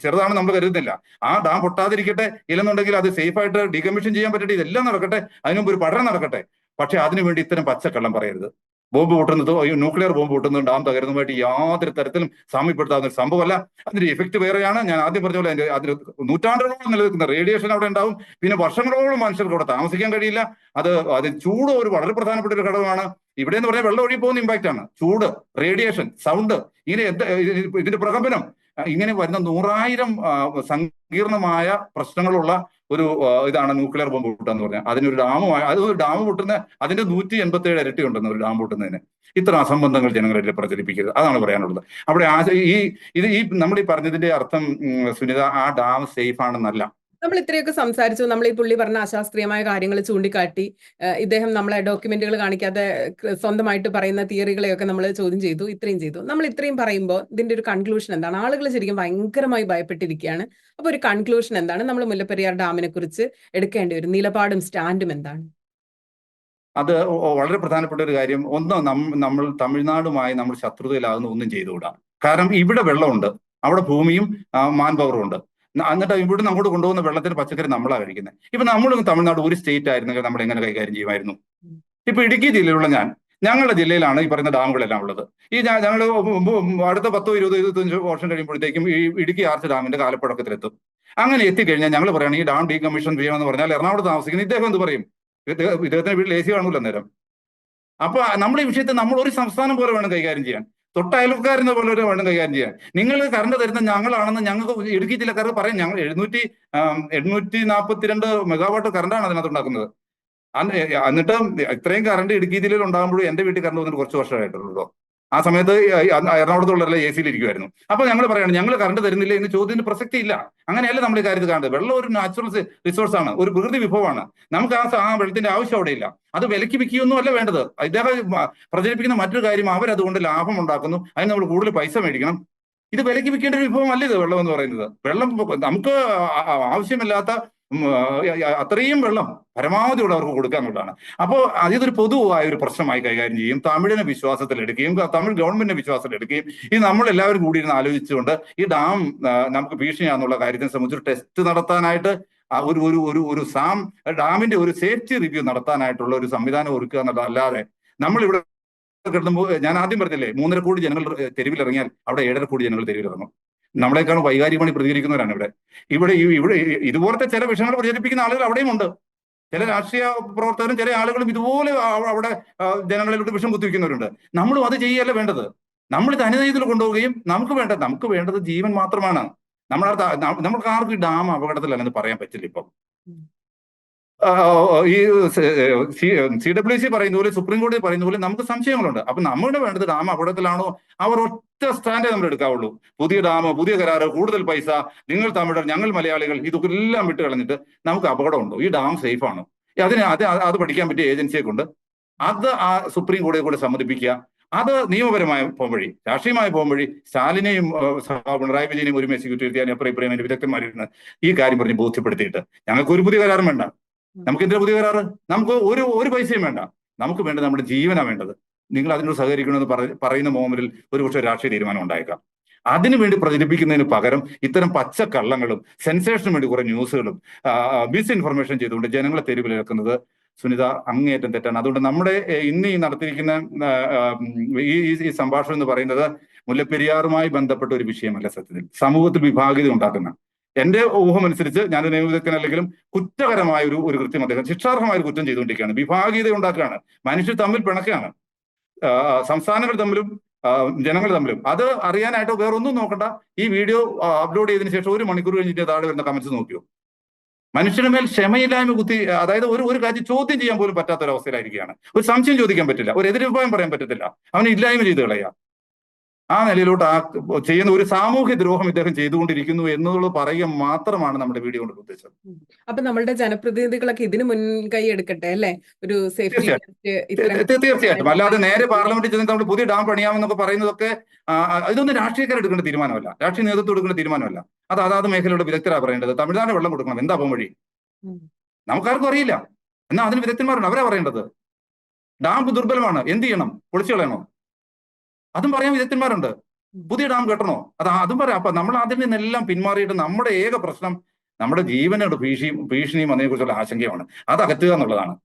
ചെറുതാണ് നമ്മൾ കരുതുന്നില്ല. ആ ഡാം പൊട്ടാതിരിക്കട്ടെ ഇല്ലെന്നുണ്ടെങ്കിൽ അത് സേഫ് ആയിട്ട് ഡീകമ്മീഷൻ ചെയ്യാൻ പറ്റട്ടെ ഇതെല്ലാം നടക്കട്ടെ അതിനുമുമ്പ് ഒരു പഠനം നടക്കട്ടെ. പക്ഷെ അതിനുവേണ്ടി ഇത്തരം പച്ചക്കള്ളം പറയരുത്. ബോംബ് പൊട്ടുന്നതോ ന്യൂക്ലിയർ ബോംബ് പൊട്ടുന്നതും ഡാം തകരുന്നതുമായിട്ട് യാതൊരു തരത്തിലും സാമ്യപ്പെടുത്താവുന്ന ഒരു സംഭവമല്ല. അതിന്റെ എഫക്ട് വേറെയാണ്. ഞാൻ ആദ്യം പറഞ്ഞ പോലെ അതിന്റെ അതിന് നൂറ്റാണ്ടുകളോളം നിലനിൽക്കുന്ന റേഡിയേഷൻ അവിടെ ഉണ്ടാവും. പിന്നെ വർഷങ്ങളോളം മനുഷ്യർക്ക് അവിടെ താമസിക്കാൻ കഴിയില്ല. അത് അത് ചൂട് ഒരു വളരെ പ്രധാനപ്പെട്ട ഒരു ഘടകമാണ്. ഇവിടെ എന്ന് പറഞ്ഞാൽ വെള്ളം ഒഴുകി പോകുന്ന ഇമ്പാക്റ്റ് ആണ്. ചൂട് റേഡിയേഷൻ സൗണ്ട് ഇങ്ങനെ എന്ത് ഇതിന്റെ പ്രകമ്പനം. ഇങ്ങനെ വരുന്ന നൂറായിരം സങ്കീർണമായ പ്രശ്നങ്ങളുള്ള ഒരു ഇതാണ് ന്യൂക്ലിയർ ബോംബ് പൊട്ടുക എന്ന് പറഞ്ഞാൽ. അതിനൊരു ഡാം അത് ഒരു ഡാം പൊട്ടുന്ന അതിന്റെ നൂറ്റി എൺപത്തി ഏഴ് ഇരട്ടി ഉണ്ടെന്ന് ഒരു ഡാം പൊട്ടുന്നതിന്. ഇത്ര അസംബന്ധങ്ങൾ ജനങ്ങളെ പ്രചരിപ്പിക്കരുത്. അതാണ് പറയാനുള്ളത്. അവിടെ ഈ ഇത് ഈ നമ്മൾ ഈ പറഞ്ഞതിന്റെ അർത്ഥം സുനിത ആ ഡാം സേഫ് ആണെന്നല്ല. നമ്മൾ ഇത്രയൊക്കെ സംസാരിച്ചു. നമ്മൾ ഈ പുള്ളി പറഞ്ഞ അശാസ്ത്രീയമായ കാര്യങ്ങൾ ചൂണ്ടിക്കാട്ടി ഇദ്ദേഹം നമ്മളെ ഡോക്യുമെന്റുകൾ കാണിക്കാതെ സ്വന്തമായിട്ട് പറയുന്ന തിയറികളെയൊക്കെ നമ്മൾ ചോദ്യം ചെയ്തു ഇത്രയും ചെയ്തു. നമ്മൾ ഇത്രയും പറയുമ്പോൾ ഇതിന്റെ ഒരു കൺക്ലൂഷൻ എന്താണ്? ആളുകൾ ശരിക്കും ഭയങ്കരമായി ഭയപ്പെട്ടിരിക്കുകയാണ്. അപ്പൊ ഒരു കൺക്ലൂഷൻ എന്താണ്? നമ്മൾ മുല്ലപ്പെരിയാർ ഡാമിനെ കുറിച്ച് എടുക്കേണ്ട ഒരു നിലപാടും സ്റ്റാൻഡും എന്താണ്? അത് വളരെ പ്രധാനപ്പെട്ട ഒരു കാര്യം. ഒന്ന് നമ്മൾ തമിഴ്നാടുമായി നമ്മൾ ശത്രുതയിലാകുന്ന ഒന്നും ചെയ്തുകൂടാ. കാരണം ഇവിടെ വെള്ളമുണ്ട്. അവിടെ ഭൂമിയും മാൻ പവറും ഉണ്ട്. എന്നിട്ട് ഇവിടുന്ന് അങ്ങോട്ട് കൊണ്ടുപോകുന്ന വെള്ളത്തിന് പച്ചക്കറി നമ്മളാണ് കഴിക്കുന്നത് ഇപ്പൊ നമ്മൾ തമിഴ്നാട് ഒരു സ്റ്റേറ്റ് ആയിരുന്നെങ്കിൽ നമ്മൾ എങ്ങനെ കൈകാര്യം ചെയ്യുമായിരുന്നു? ഇപ്പൊ ഇടുക്കി ജില്ലയിലുള്ള ഞാൻ ഞങ്ങളുടെ ജില്ലയിലാണ് ഈ പറയുന്ന ഡാമുകളെല്ലാം ഉള്ളത്. ഈ ഞങ്ങൾ അടുത്ത പത്തോ ഇരുപതോ ഇരുപത്തഞ്ചോ വർഷം കഴിയുമ്പോഴത്തേക്കും ഈ ഇടുക്കി ആർച്ച് ഡാമിന്റെ കാലപ്പഴക്കത്തിലെത്തും. അങ്ങനെ എത്തിക്കഴിഞ്ഞാൽ ഞങ്ങൾ ഈ ഡാം ഡീകമ്മീഷൻ ചെയ്യണമെന്ന് പറഞ്ഞാൽ എറണാകുളത്ത് താമസിക്കുന്ന. ഇദ്ദേഹം എന്ത് പറയും? ഇദ്ദേഹത്തിന്റെ ഇദ്ദേഹത്തിന് വീട്ടിൽ എ സി കാണൂല അന്നേരം. അപ്പൊ നമ്മുടെ ഈ വിഷയത്തെ നമ്മൾ ഒരു സംസ്ഥാനം പോലെ വേണം കൈകാര്യം ചെയ്യാൻ. തൊട്ടയൽക്കാരെന്ന പോലെ ഒരു വേണം കൈകാര്യം ചെയ്യാൻ. നിങ്ങൾ കറണ്ട് തരുന്ന ഞങ്ങളാണെന്ന് ഞങ്ങൾക്ക് ഇടുക്കി ജില്ലക്കാർക്ക് പറയാം ഞങ്ങൾ എഴുന്നൂറ്റി എഴുന്നൂറ്റി നാൽപ്പത്തിരണ്ട് മെഗാവാട്ട് കറണ്ടാണ് അതിനകത്ത് ഉണ്ടാക്കുന്നത്. എന്നിട്ട് ഇത്രയും കറണ്ട് ഇടുക്കി ജില്ലയിൽ ഉണ്ടാകുമ്പോഴും എന്റെ വീട്ടിൽ കറണ്ട് വന്നിട്ട് കുറച്ച് വർഷമായിട്ടുള്ളൂ ആ സമയത്ത് ഈ അന്ന് എറണാകുളത്തുള്ള എ സിയിൽ ഇരിക്കുമായിരുന്നു അപ്പൊ ഞങ്ങൾ പറയുകയാണ് ഞങ്ങൾ കറണ്ട് തരുന്നില്ല? എന്ന് ചോദ്യത്തിന് പ്രസക്തി ഇല്ല. അങ്ങനെയല്ല നമ്മൾ ഈ കാര്യത്തിൽ കാണുന്നത്. വെള്ളം ഒരു നാച്ചുറൽ റിസോഴ്സ് ആണ് ഒരു പ്രകൃതി വിഭവമാണ്. നമുക്ക് ആ ആ വെള്ളത്തിന്റെ ആവശ്യം അവിടെ ഇല്ല. അത് വിലക്ക് വിൽക്കുകയൊന്നും അല്ല വേണ്ടത്. ഇദ്ദേഹം പ്രചരിപ്പിക്കുന്ന മറ്റൊരു കാര്യം അവരതുകൊണ്ട് ലാഭം ഉണ്ടാക്കുന്നു. അതിന് നമ്മൾ കൂടുതൽ പൈസ മേടിക്കണം. ഇത് വിലക്ക് വിൽക്കേണ്ട ഒരു വിഭവം അല്ല ഇത് വെള്ളം എന്ന് പറയുന്നത്. വെള്ളം നമുക്ക് ആവശ്യമില്ലാത്ത അത്രയും വെള്ളം പരമാവധി ഉള്ളവർക്ക് കൊടുക്കുക എന്നുള്ളതാണ് അപ്പോൾ ഇതൊരു പൊതുവായ ഒരു പ്രശ്നമായി കൈകാര്യം ചെയ്യും. തമിഴിനെ വിശ്വാസത്തിലെടുക്കുകയും തമിഴ് ഗവൺമെന്റിനെ വിശ്വാസത്തിലെടുക്കുകയും ഈ നമ്മൾ എല്ലാവരും കൂടി ഇരുന്ന് ആലോചിച്ചുകൊണ്ട് ഈ ഡാം നമുക്ക് ഭീഷണിയാന്നുള്ള കാര്യത്തിനെ സംബന്ധിച്ച് ടെസ്റ്റ് നടത്താനായിട്ട് ഒരു ഒരു ഒരു ഒരു സാം ഡാമിന്റെ ഒരു സേഫ്റ്റി റിവ്യൂ നടത്താനായിട്ടുള്ള ഒരു സംവിധാനം ഒരുക്കുക എന്നുള്ളതല്ലാതെ നമ്മളിവിടെ കിടന്നുമ്പോൾ ഞാൻ ആദ്യം പറഞ്ഞില്ലേ മൂന്നര കോടി ജനങ്ങൾ തെരുവിലിറങ്ങിയാൽ അവിടെ ഏഴര കോടി ജനങ്ങൾ തെരുവിലിറങ്ങും. നമ്മളെക്കാൾ വൈകാരികമായി പ്രതികരിക്കുന്നവരാണ് ഇവിടെ. ഇവിടെ ഇവിടെ ഇതുപോലത്തെ ചില വിഷയങ്ങൾ പ്രചരിപ്പിക്കുന്ന ആളുകൾ അവിടെയും ഉണ്ട്. ചില രാഷ്ട്രീയ പ്രവർത്തകരും ചില ആളുകളും ഇതുപോലെ അവിടെ ജനങ്ങളിലോട്ട് വിഷം കുത്തിവെക്കുന്നവരുണ്ട്. നമ്മളും അത് ചെയ്യല്ല വേണ്ടത്? നമ്മൾ തനിതയത്തിൽ കൊണ്ടുപോവുകയും നമുക്ക് വേണ്ട നമുക്ക് വേണ്ടത് ജീവൻ മാത്രമാണ്. നമ്മൾ നമുക്ക് ആർക്കും ഡാം അപകടത്തിലല്ലെന്ന് പറയാൻ പറ്റില്ല ഇപ്പം. ഈ സി ഡബ്ല്യു സി പറയുന്ന പോലെ സുപ്രീം കോടതി പറയുന്ന പോലെ നമുക്ക് സംശയങ്ങളുണ്ട്. അപ്പൊ നമ്മുടെ വേണ്ടത് ഡാം അപകടത്തിലാണോ അവർ ഒറ്റ സ്റ്റാൻഡേ നമ്മൾ എടുക്കാവുള്ളൂ. പുതിയ ഡാം പുതിയ കരാറ് കൂടുതൽ പൈസ നിങ്ങൾ തമിഴർ ഞങ്ങൾ മലയാളികൾ ഇതൊക്കെ എല്ലാം വിട്ട് കളഞ്ഞിട്ട് നമുക്ക് അപകടമുണ്ടോ? ഈ ഡാം സേഫ് ആണോ അതിന് അത് അത് പഠിക്കാൻ പറ്റിയ ഏജൻസിയെ കൊണ്ട് അത് ആ സുപ്രീം കോടതിയെ കൂടെ സമ്മതിപ്പിക്കുക. അത് നിയമപരമായ പോംവഴി രാഷ്ട്രീയമായ പോംവഴി സ്റ്റാലിനെയും ഏഹ്, സഹ പിണറായി വിജയനെയും ഒരുമിച്ച് ഇരുത്തിയാൻ അപ്പുറം ഇപ്പുറം വിദഗ്ധന്മാരിരുന്ന് ഈ കാര്യം പറഞ്ഞ് ബോധ്യപ്പെടുത്തിയിട്ട്. ഞങ്ങൾക്ക് ഒരു പുതിയ കരാറും വേണ്ട. നമുക്ക് എന്തിനാ പുതിയ കരാറ്? നമുക്ക് ഒരു ഒരു പൈസയും വേണ്ട. നമുക്ക് വേണ്ടത് നമ്മുടെ ജീവനാണ് വേണ്ടത്. നിങ്ങൾ അതിനോട് സഹകരിക്കണമെന്ന് പറ- പറയുന്ന മോമിൽ ഒരു പക്ഷേ രാഷ്ട്രീയ തീരുമാനം ഉണ്ടായേക്കാം. അതിനുവേണ്ടി പ്രചരിപ്പിക്കുന്നതിന് പകരം ഇത്തരം പച്ചക്കള്ളങ്ങളും സെൻസേഷനും വേണ്ടി കുറെ ന്യൂസുകളും മിസ് ഇൻഫർമേഷൻ ചെയ്തുകൊണ്ട് ജനങ്ങളെ തെരുവിലിറക്കുന്നത് സുനിത അങ്ങേയറ്റം തെറ്റാണ്. അതുകൊണ്ട് നമ്മുടെ ഇന്ന് ഈ നടത്തിയിരിക്കുന്ന ഈ- ഈ സംഭാഷണം എന്ന് പറയുന്നത് മുല്ലപ്പെരിയാറുമായി ബന്ധപ്പെട്ട ഒരു വിഷയമല്ല സത്യത്തിൽ. സമൂഹത്തിൽ വിഭാഗീത ഉണ്ടാക്കുന്ന എന്റെ ഊഹമനുസരിച്ച് ഞാൻ നിയമവിദഗ്ധനല്ലെങ്കിലും കുറ്റകരമായ ഒരു ഒരു കൃത്യം അദ്ദേഹം ശിക്ഷാർഹമായ ഒരു കുറ്റം ചെയ്തുകൊണ്ടിരിക്കുകയാണ്. വിഭാഗീയത ഉണ്ടാക്കുകയാണ്. മനുഷ്യർ തമ്മിൽ പിണക്കുകയാണ് സംസ്ഥാനങ്ങൾ തമ്മിലും ജനങ്ങൾ തമ്മിലും. അത് അറിയാനായിട്ട് വേറെ ഒന്നും നോക്കണ്ട. ഈ വീഡിയോ അപ്ലോഡ് ചെയ്തതിനു ശേഷം ഒരു മണിക്കൂർ കഴിഞ്ഞിട്ട് താഴെ വരുന്ന കമന്റ്സ് നോക്കിയോ? മനുഷ്യന് മേൽ ക്ഷമയില്ലായ്മ കുത്തി അതായത് ഒരു ഒരു കാര്യം ചോദ്യം ചെയ്യാൻ പോലും പറ്റാത്ത ഒരു അവസ്ഥയിലായിരിക്കുകയാണ് ഒരു സംശയം ചോദിക്കാൻ പറ്റില്ല. ഒരു എതിരഭിപ്രായം പറയാൻ പറ്റത്തില്ല. അവനെ ഇല്ലായ്മ ചെയ്ത് കളയുക ആ നിലയിലോട്ട് ആ ചെയ്യുന്ന ഒരു സാമൂഹ്യ ദ്രോഹം ഇദ്ദേഹം ചെയ്തുകൊണ്ടിരിക്കുന്നു എന്നുള്ളത് പറയുക മാത്രമാണ് നമ്മുടെ വീഡിയോ കൊണ്ട് ഉദ്ദേശം അപ്പൊ നമ്മുടെ ജനപ്രതിനിധികളൊക്കെ ഇതിന് മുൻകൈ എടുക്കട്ടെ അല്ലേ? ഒരു സേഫ്റ്റി തീർച്ചയായിട്ടും. അല്ലാതെ നേരെ പാർലമെന്റിൽ ചെന്ന് നമ്മൾ പുതിയ ഡാം പണിയാമെന്നൊക്കെ പറയുന്നതൊക്കെ ഇതൊന്നും രാഷ്ട്രീയക്കാർ എടുക്കേണ്ട തീരുമാനമല്ല. രാഷ്ട്രീയ നേതൃത്വം എടുക്കേണ്ട തീരുമാനമല്ല. അത് അതാത് മേഖലയുടെ വിദഗ്ധരാ പറയേണ്ടത്. തമിഴ്നാട് വെള്ളം കൊടുക്കണം. എന്താ അപ്പം വഴി. നമുക്കാർക്കും അറിയില്ല. എന്നാൽ അതിന് വിദഗ്ധന്മാരുണ്ട്. അവരാ പറയേണ്ടത്. ഡാം ദുർബലമാണ്. എന്ത് ചെയ്യണം? പൊളിച്ചു കളയണോ? അതും പറയാൻ വിദഗ്ധന്മാരുണ്ട്. പുതിയ ഡാം കെട്ടണോ? അത് അതും പറയാം. അപ്പൊ നമ്മൾ അതിൽ നിന്നെല്ലാം പിന്മാറിയിട്ട് നമ്മുടെ ഏക പ്രശ്നം നമ്മുടെ ജീവനോട് ഭീഷണിയും ഭീഷണിയും അതിനെക്കുറിച്ചുള്ള ആശങ്കയുമാണ്. അത് അകറ്റുക എന്നുള്ളതാണ്.